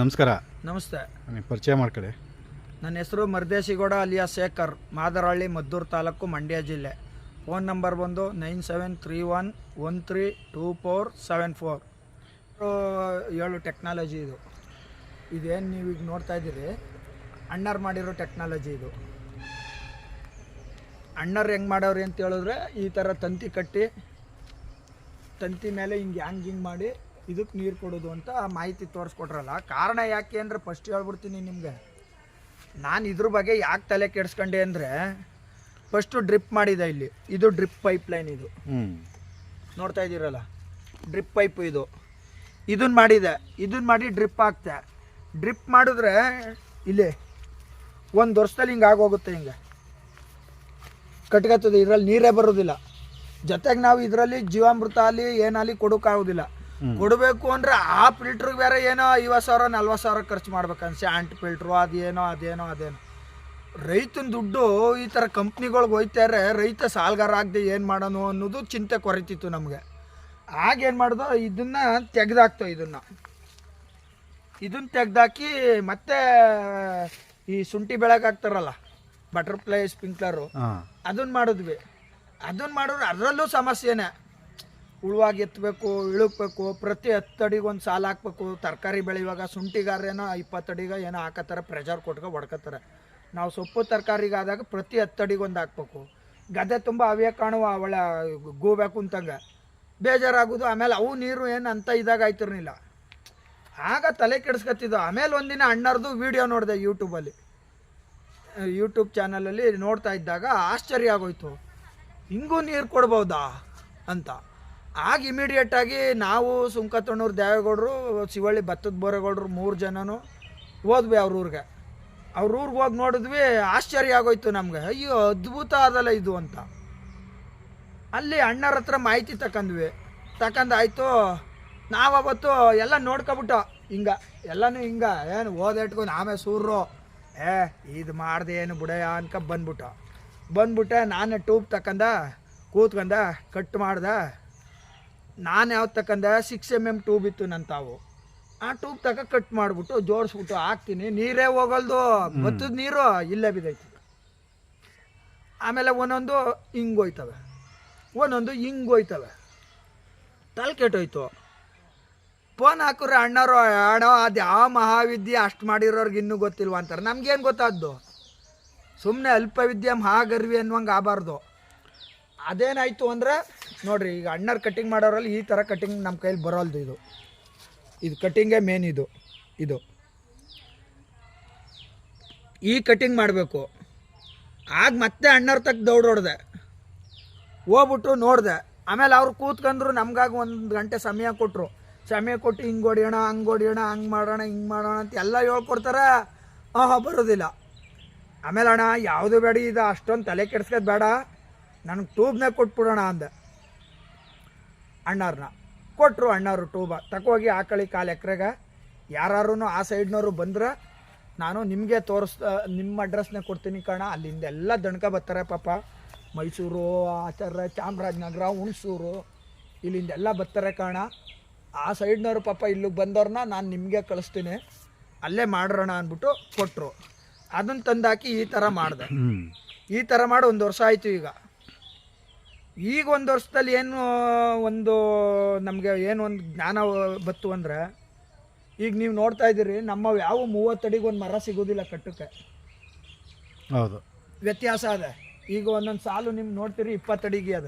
ನಮಸ್ಕಾರ. ನಮಸ್ತೆ. ನನಗೆ ಪರಿಚಯ ಮಾಡ್ಕೊಳ್ಳಿ ನನ್ನ ಹೆಸರು ಮರ್ದೇಶಿಗೌಡ ಅಲಿಯಾ ಶೇಖರ್ ಮಾದರಹಳ್ಳಿ ಮದ್ದೂರು ತಾಲೂಕು ಮಂಡ್ಯ ಜಿಲ್ಲೆ. ಫೋನ್ ನಂಬರ್ ಬಂದು nine seven three one one three two four seven four. ಏಳು ಟೆಕ್ನಾಲಜಿ ಇದು. ಇದೇನು ನೀವು ಈಗ ನೋಡ್ತಾ ಇದ್ದೀರಿ? ಅಣ್ಣರ್ ಮಾಡಿರೋ ಟೆಕ್ನಾಲಜಿ ಇದು. ಅಣ್ಣರ್ ಹೆಂಗೆ ಮಾಡೋರಿ ಅಂತ ಹೇಳಿದ್ರೆ ಈ ಥರ ತಂತಿ ಕಟ್ಟಿ ತಂತಿ ಮೇಲೆ ಹಿಂಗೆ ಹ್ಯಾಂಗ್ ಹಿಂಗೆ ಮಾಡಿ ಇದಕ್ಕೆ ನೀರು ಕೊಡೋದು ಅಂತ ಮಾಹಿತಿ ತೋರಿಸ್ಕೊಟ್ರಲ್ಲ. ಕಾರಣ ಯಾಕೆ ಅಂದರೆ ಫಸ್ಟ್ ಹೇಳ್ಬಿಡ್ತೀನಿ ನಿಮಗೆ. ನಾನು ಇದ್ರ ಬಗ್ಗೆ ಯಾಕೆ ತಲೆ ಕೆಡಿಸ್ಕೊಂಡೆ ಅಂದರೆ ಫಸ್ಟು ಡ್ರಿಪ್ ಮಾಡಿದೆ ಇಲ್ಲಿ. ಇದು ಡ್ರಿಪ್ ಪೈಪ್ ಲೈನ್ ಇದು. ಹ್ಞೂ ನೋಡ್ತಾ ಇದ್ದೀರಲ್ಲ? ಡ್ರಿಪ್ ಪೈಪ್ ಇದು. ಇದನ್ನ ಮಾಡಿದೆ. ಇದನ್ನ ಮಾಡಿ ಡ್ರಿಪ್ ಹಾಕ್ತೆ. ಡ್ರಿಪ್ ಮಾಡಿದ್ರೆ ಇಲ್ಲಿ ಒಂದು ವರ್ಷದಲ್ಲಿ ಹಿಂಗೆ ಆಗೋಗುತ್ತೆ ಹಿಂಗೆ. ಕಟ್ಕತ್ತದೆ ಇದರಲ್ಲಿ ನೀರೇ ಬರೋದಿಲ್ಲ. ಜೊತೆಗೆ ನಾವು ಇದರಲ್ಲಿ ಜೀವಾಮೃತ ಅಲ್ಲಿ ಏನಾಗಲಿ ಕೊಡೋಕ್ಕಾಗೋದಿಲ್ಲ ಕೊಡಬೇಕು ಅಂದ್ರೆ ಆ ಫಿಲ್ಟ್ರಿಗೆ ಬೇರೆ ಏನೋ ಐವತ್ತು ಸಾವಿರ ನಲ್ವತ್ತು ಸಾವಿರ ಖರ್ಚು ಮಾಡ್ಬೇಕನ್ಸಿ. ಆಂಟ್ ಫಿಲ್ಟ್ರು ಅದೇನೋ ಅದೇನೋ ಅದೇನೋ. ರೈತನ ದುಡ್ಡು ಈ ಥರ ಕಂಪ್ನಿಗಳ್ಗೆ ಹೋಯ್ತಾರೆ ರೈತ ಸಾಲ್ಗಾರ ಆಗದೆ ಏನು ಮಾಡೋನು ಅನ್ನೋದು ಚಿಂತೆ ಕೊರಿತಿತ್ತು ನಮಗೆ. ಆಗೇನು ಮಾಡ್ದೋ ಇದನ್ನು ತೆಗೆದಾಕ್ತೋ ಇದನ್ನು. ಇದನ್ನ ತೆಗೆದಾಕಿ ಮತ್ತೆ ಈ ಶುಂಠಿ ಬೆಳಗ್ಗೆ ಹಾಕ್ತಾರಲ್ಲ ಬಟರ್ಫ್ಲೈ ಸ್ಪಿಂಕ್ಲರು ಅದನ್ನು ಅದನ್ನ ಮಾಡಿದ್ವಿ. ಅದನ್ನ ಮಾಡಿದ್ರೆ ಅದರಲ್ಲೂ ಸಮಸ್ಯೆನೇ. ಉಳುವಾಗಿ ಎತ್ತಬೇಕು, ಇಳುಕ್ಬೇಕು, ಪ್ರತಿ ಹತ್ತಡಿಗೆ ಒಂದು ಸಾಲ ಹಾಕ್ಬೇಕು. ತರಕಾರಿ ಬೆಳೆಯುವಾಗ ಸುಂಟಿಗಾರೇನೋ ಇಪ್ಪತ್ತಡಿಗೆ ಏನೋ ಹಾಕತ್ತಾರೆ ಪ್ರೆಷರ್ ಕೊಟ್ಕೊ ಹೊಡ್ಕತ್ತಾರೆ ನಾವು ಸೊಪ್ಪು ತರಕಾರಿಗೆ ಆದಾಗ ಪ್ರತಿ ಹತ್ತಡಿಗೆ ಒಂದು ಹಾಕ್ಬೇಕು. ಗದ್ದೆ ತುಂಬ ಅವ್ಯ ಕಾಣುವ ಅವಳ ಗೋಬೇಕು ಅಂತಂಗೆ ಬೇಜಾರಾಗೋದು ಆಮೇಲೆ ಅವು ನೀರು ಏನು ಅಂತ ಇದಾಗ ಆಯ್ತಿರ್ಲಿಲ್ಲ. ಆಗ ತಲೆ ಕೆಡಿಸ್ಕೊತಿದ್ದು ಆಮೇಲೆ ಒಂದಿನ ಅಣ್ಣರದು ವಿಡಿಯೋ ನೋಡಿದೆ ಯೂಟ್ಯೂಬಲ್ಲಿ ಯೂಟ್ಯೂಬ್ ಚಾನಲಲ್ಲಿ ನೋಡ್ತಾ ಇದ್ದಾಗ ಆಶ್ಚರ್ಯ ಆಗೋಯ್ತು. ಹಿಂಗೂ ನೀರು ಕೊಡ್ಬೋದಾ? ಅಂತ. ಆಗ ಇಮಿಡಿಯೇಟಾಗಿ ನಾವು ಸುಂಕತಣ್ಣೂರು ದೇವೇಗೌಡರು, ಶಿವಳ್ಳಿ ಭತ್ತದ ಬೋರೇಗೌಡರು ಮೂರು ಜನನು ಹೋದ್ವಿ ಅವ್ರ ಊರಿಗೆ. ಅವ್ರ ಊರಿಗೆ ಹೋಗಿ ನೋಡಿದ್ವಿ, ಆಶ್ಚರ್ಯ ಆಗೋಯ್ತು ನಮ್ಗೆ. ಅಯ್ಯೋ, ಅದ್ಭುತ ಅದಲ್ಲ ಇದು ಅಂತ. ಅಲ್ಲಿ ಅಣ್ಣರ ಹತ್ರ ಮಾಹಿತಿ ತಕಂದ್ವಿ. ತಕಂದಾಯ್ತು ನಾವು ಅವತ್ತು ಎಲ್ಲ ನೋಡ್ಕೊಬಿಟ್ಟು, ಹಿಂಗ, ಎಲ್ಲನೂ ಹಿಂಗ, ಏನು ಓದಿಟ್ಕೊಂಡು ಆಮೇಲೆ ಸೂರ್ರು, ಏ, ಇದು ಮಾಡ್ದೆ ಏನು ಬಿಡಯ ಅನ್ಕ ಬಂದ್ಬಿಟ್ಟು ಬಂದ್ಬಿಟ್ಟೆ, ನಾನೇ ಟೂಬ್ ತಕಂದ, ಕೂತ್ಕಂದ, ಕಟ್ ಮಾಡ್ದೆ ನಾನು ಯಾವ್ದು ತಕ್ಕಂದ ಸಿಕ್ಸ್ ಎಂ ಎಂ ಟ್ಯೂಬ್ ಇತ್ತು ನನ್ನ ತಾವು. ಆ ಟ್ಯೂಬ್ ತಕ ಕಟ್ ಮಾಡಿಬಿಟ್ಟು ಜೋಡಿಸ್ಬಿಟ್ಟು ಹಾಕ್ತೀನಿ. ನೀರೇ ಹೋಗಲ್ದು ಬತ್ತದ ನೀರು ಇಲ್ಲೇ ಬಿದ್ದೈತಿ. ಆಮೇಲೆ ಒಂದೊಂದು ಹಿಂಗೆ ಹೋಯ್ತವೆ. ಒಂದೊಂದು ಹಿಂಗೆ ಹೋಯ್ತವೆ. ತಲೆ ಕೆಟ್ಟೋಯ್ತು. ಫೋನ್ ಹಾಕಿದ್ರೆ ಅಣ್ಣರು ಅಣ್ಣ ಅದು ಯಾವ ಮಹಾವಿದ್ಯೆ ಅಷ್ಟು ಮಾಡಿರೋರ್ಗೆ ಇನ್ನೂ ಗೊತ್ತಿಲ್ವ? ಅಂತಾರೆ. ನಮ್ಗೇನು ಗೊತ್ತಾದ್ದು? ಸುಮ್ಮನೆ ಅಲ್ಪವಿದ್ಯೆ ಮಹಾಗರ್ವಿ ಅನ್ನುವಂಗೆ ಆಗಬಾರ್ದು. ಅದೇನಾಯ್ತು ಅಂದರೆ, ನೋಡ್ರಿ, ಈಗ ಅಣ್ಣರ್ ಕಟ್ಟಿಂಗ್ ಮಾಡೋರಲ್ಲಿ ಈ ಥರ ಕಟ್ಟಿಂಗ್ ನಮ್ಮ ಕೈಲಿ ಬರೋಲ್ದು ಇದು. ಇದು ಕಟ್ಟಿಂಗೇ ಮೇನ್ ಇದು ಇದು. ಈ ಕಟ್ಟಿಂಗ್ ಮಾಡಬೇಕು. ಆಗ ಮತ್ತೆ ಅಣ್ಣರ ತಕ್ಕ ದೌಡೋಡ್ದೆ ಹೋಗ್ಬಿಟ್ಟು ನೋಡಿದೆ. ಆಮೇಲೆ ಅವ್ರು ಕೂತ್ಕೊಂಡ್ರು ನಮಗಾಗಿ ಒಂದು ಗಂಟೆ ಸಮಯ ಕೊಟ್ಟರು ಸಮಯ ಕೊಟ್ಟು ಹಿಂಗೆ ಹೊಡಿಯೋಣ, ಹಂಗೆ ಹೊಡಿಯೋಣ, ಹಂಗೆ ಮಾಡೋಣ, ಹಿಂಗೆ ಮಾಡೋಣ ಅಂತ ಎಲ್ಲ ಹೇಳ್ಕೊಡ್ತಾರೆ. ಆಹಾ, ಬರೋದಿಲ್ಲ. ಆಮೇಲೆ ಅಣ್ಣ, ಯಾವುದು ಬೇಡ ಇದು, ಅಷ್ಟೊಂದು ತಲೆ ಕೆಡ್ಸ್ಕೋದು ಬೇಡ. ನನಗೆ ಟ್ಯೂಬ್ನಾಗ ಕೊಟ್ಬಿಡೋಣ ಅಂದೆ. ಅಣ್ಣಾರನ್ನ ಕೊಟ್ಟರು ಅಣ್ಣಾರು ಟ್ಯೂಬ. ತಕೋಗಿ ಆಕಳಿ ಕಾಲು ಎಕ್ರೆಗೆ. ಯಾರು ಆ ಸೈಡ್ನವರು ಬಂದ್ರೆ ನಾನು ನಿಮಗೆ ತೋರಿಸ್ ನಿಮ್ಮ ಅಡ್ರೆಸ್ನೇ ಕೊಡ್ತೀನಿ ಕಣ. ಅಲ್ಲಿಂದ ಎಲ್ಲ ದಣ್ಕ ಬರ್ತಾರೆ ಪಾಪ. ಮೈಸೂರು ಆಚಾರ ಚಾಮರಾಜನಗರ ಹುಣಸೂರು ಇಲ್ಲಿಂದ ಎಲ್ಲ ಬರ್ತಾರೆ ಕಣ. ಆ ಸೈಡ್ನವರು ಪಾಪ ಇಲ್ಲಿಗೆ ಬಂದವ್ರನ್ನ ನಾನು ನಿಮಗೆ ಕಳಿಸ್ತೀನಿ. ಅಲ್ಲೇ ಮಾಡ್ರೋಣ ಅಂದ್ಬಿಟ್ಟು ಕೊಟ್ಟರು ಅದನ್ನು ತಂದಾಕಿ ಈ ಥರ ಮಾಡಿದೆ. ಈ ಥರ ಮಾಡಿ ಒಂದು ವರ್ಷ ಆಯಿತು ಈಗ. ಈಗ ಒಂದು ವರ್ಷದಲ್ಲಿ ಏನು ಒಂದು ನಮಗೆ ಏನು ಒಂದು ಜ್ಞಾನ ಬತ್ತು ಅಂದರೆ ಈಗ ನೀವು ನೋಡ್ತಾ ಇದ್ದೀರಿ ನಮ್ಮ ಯಾವ ಮೂವತ್ತಡಿಗೆ ಒಂದು ಮರ ಸಿಗೋದಿಲ್ಲ ಕಟ್ಟಕ್ಕೆ. ಹೌದು. ವ್ಯತ್ಯಾಸ ಅದ. ಈಗ ಒಂದೊಂದು ಸಾಲು ನಿಮ್ಗೆ ನೋಡ್ತೀರಿ ಇಪ್ಪತ್ತಡಿಗೆ ಅದ.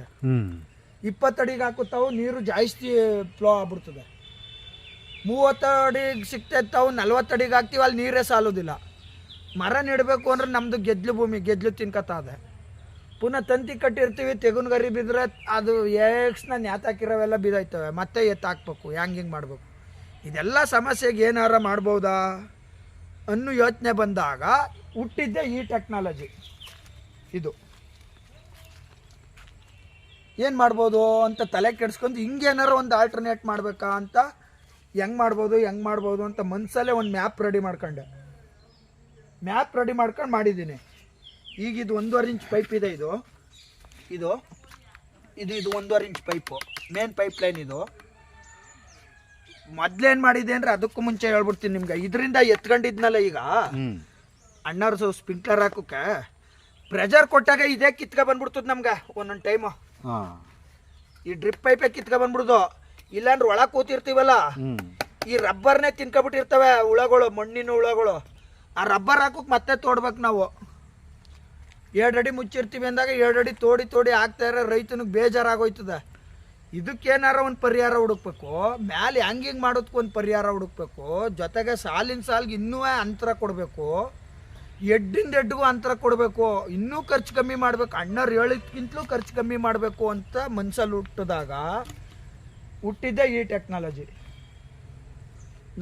ಇಪ್ಪತ್ತಡಿಗೆ ಹಾಕುತ್ತಾವು ನೀರು ಜಾಸ್ತಿ ಫ್ಲೋ ಆಗ್ಬಿಡ್ತದೆ. ಮೂವತ್ತಡಿಗೆ ಸಿಕ್ತಾವು ನಲ್ವತ್ತಡಿಗೆ ಹಾಕ್ತೀವಿ ಅಲ್ಲಿ ನೀರೇ ಸಾಲೋದಿಲ್ಲ. ಮರ ನೆಡಬೇಕು ಅಂದ್ರೆ ನಮ್ಮದು ಗೆದ್ಲು ಭೂಮಿ ಗೆದ್ಲು ತಿನ್ಕತ್ತ ಅದೆ. ಪುನಃ ತಂತಿ ಕಟ್ಟಿರ್ತೀವಿ, ತೆಗುನ್ ಗರಿ ಬಿದ್ರೆ ಅದು ಎಕ್ಸ್ನ ನ್ಯಾತಾಕಿರೋವೆಲ್ಲ ಬಿದ್ದೋಯ್ತವೆ ಮತ್ತೆ ಎತ್ತಾಕ್ಬೇಕು ಹ್ಯಾಂಗ್ ಹಿಂಗೆ ಮಾಡಬೇಕು? ಇದೆಲ್ಲ ಸಮಸ್ಯೆಗೆ ಏನಾರ ಮಾಡ್ಬೋದಾ? ಅನ್ನೋ ಯೋಚನೆ ಬಂದಾಗ ಹುಟ್ಟಿದ್ದೆ ಈ ಟೆಕ್ನಾಲಜಿ ಇದು. ಏನು ಮಾಡ್ಬೋದು ಅಂತ ತಲೆ ಕೆಡಿಸ್ಕೊಂಡು ಹಿಂಗೇನಾರ ಒಂದು ಆಲ್ಟರ್ನೇಟ್ ಮಾಡಬೇಕಾ ಅಂತ ಹೆಂಗೆ ಮಾಡ್ಬೋದು ಹೆಂಗೆ ಮಾಡ್ಬೋದು ಅಂತ ಮನಸ್ಸಲ್ಲೇ ಒಂದು ಮ್ಯಾಪ್ ರೆಡಿ ಮಾಡ್ಕೊಂಡೆ. ಮ್ಯಾಪ್ ರೆಡಿ ಮಾಡ್ಕೊಂಡು ಮಾಡಿದ್ದೀನಿ. ಈಗ ಇದು ಒಂದೂವರೆ ಇಂಚ್ ಪೈಪ್ ಇದೆ ಇದು. ಇದು ಇದು ಇದು ಒಂದೂವರೆ inch pipe. Main pipe line ಇದು. ಮೊದ್ಲೇನು ಮಾಡಿದೆ ಅಂದ್ರೆ ಅದಕ್ಕೂ ಮುಂಚೆ ಹೇಳ್ಬಿಡ್ತೀನಿ ನಿಮ್ಗೆ. ಇದರಿಂದ ಎತ್ಕೊಂಡಿದ್ನಲ್ಲ ಈಗ. ಅಣ್ಣವ್ರ ಸ್ಪಿಂಕ್ಲರ್ ಹಾಕೋಕೆ ಪ್ರೆಜರ್ ಕೊಟ್ಟಾಗ ಇದೇ ಕಿತ್ಕ ಬಂದ್ಬಿಡ್ತದ ನಮ್ಗೆ ಒಂದೊಂದು ಟೈಮು ಈ ಡ್ರಿಪ್ ಪೈಪೇ ಕಿತ್ಕ ಬಂದ್ಬಿಡುದು. ಇಲ್ಲಾಂದ್ರೆ ಒಳಗೆ ಕೂತಿರ್ತೀವಲ್ಲ? ಈ ರಬ್ಬರ್ನೇ ತಿನ್ಕೊಬಿಟ್ಟಿರ್ತವೆ ಹುಳಗಳು ಮಣ್ಣಿನ ಹುಳಗಳು. ಆ ರಬ್ಬರ್ ಹಾಕೋಕೆ ಮತ್ತೆ ತೋಡ್ಬೇಕು ನಾವು. ಎರಡು ಅಡಿ ಮುಚ್ಚಿರ್ತೀವಿ ಅಂದಾಗ ಎರಡು ಅಡಿ ತೋಡಿ ತೋಡಿ ಇರೋ ರೈತನಿಗೆ ಬೇಜಾರಾಗೋಯ್ತದೆ. ಇದಕ್ಕೇನಾರ ಒಂದು ಪರಿಹಾರ ಹುಡುಕ್ಬೇಕು? ಮ್ಯಾಲೆ ಹೆಂಗೆ ಹಿಂಗೆ ಮಾಡೋದಕ್ಕೆ ಒಂದು ಪರಿಹಾರ ಹುಡುಕ್ಬೇಕು? ಜೊತೆಗೆ ಸಾಲಿನ ಸಾಲಿಗೆ ಇನ್ನೂ ಅಂತರ ಕೊಡಬೇಕು? ಎಡ್ಡಿಂದ ಎಡ್ಡಿಗೂ ಅಂತರ ಕೊಡಬೇಕು? ಇನ್ನೂ ಖರ್ಚು ಕಮ್ಮಿ ಮಾಡಬೇಕು? ಅಣ್ಣರು ಹೇಳಿದ್ಕಿಂತಲೂ ಖರ್ಚು ಕಮ್ಮಿ ಮಾಡಬೇಕು ಅಂತ ಮನ್ಸಲ್ಲಿ ಹುಟ್ಟಿದಾಗ ಹುಟ್ಟಿದ್ದೆ ಈ ಟೆಕ್ನಾಲಜಿ.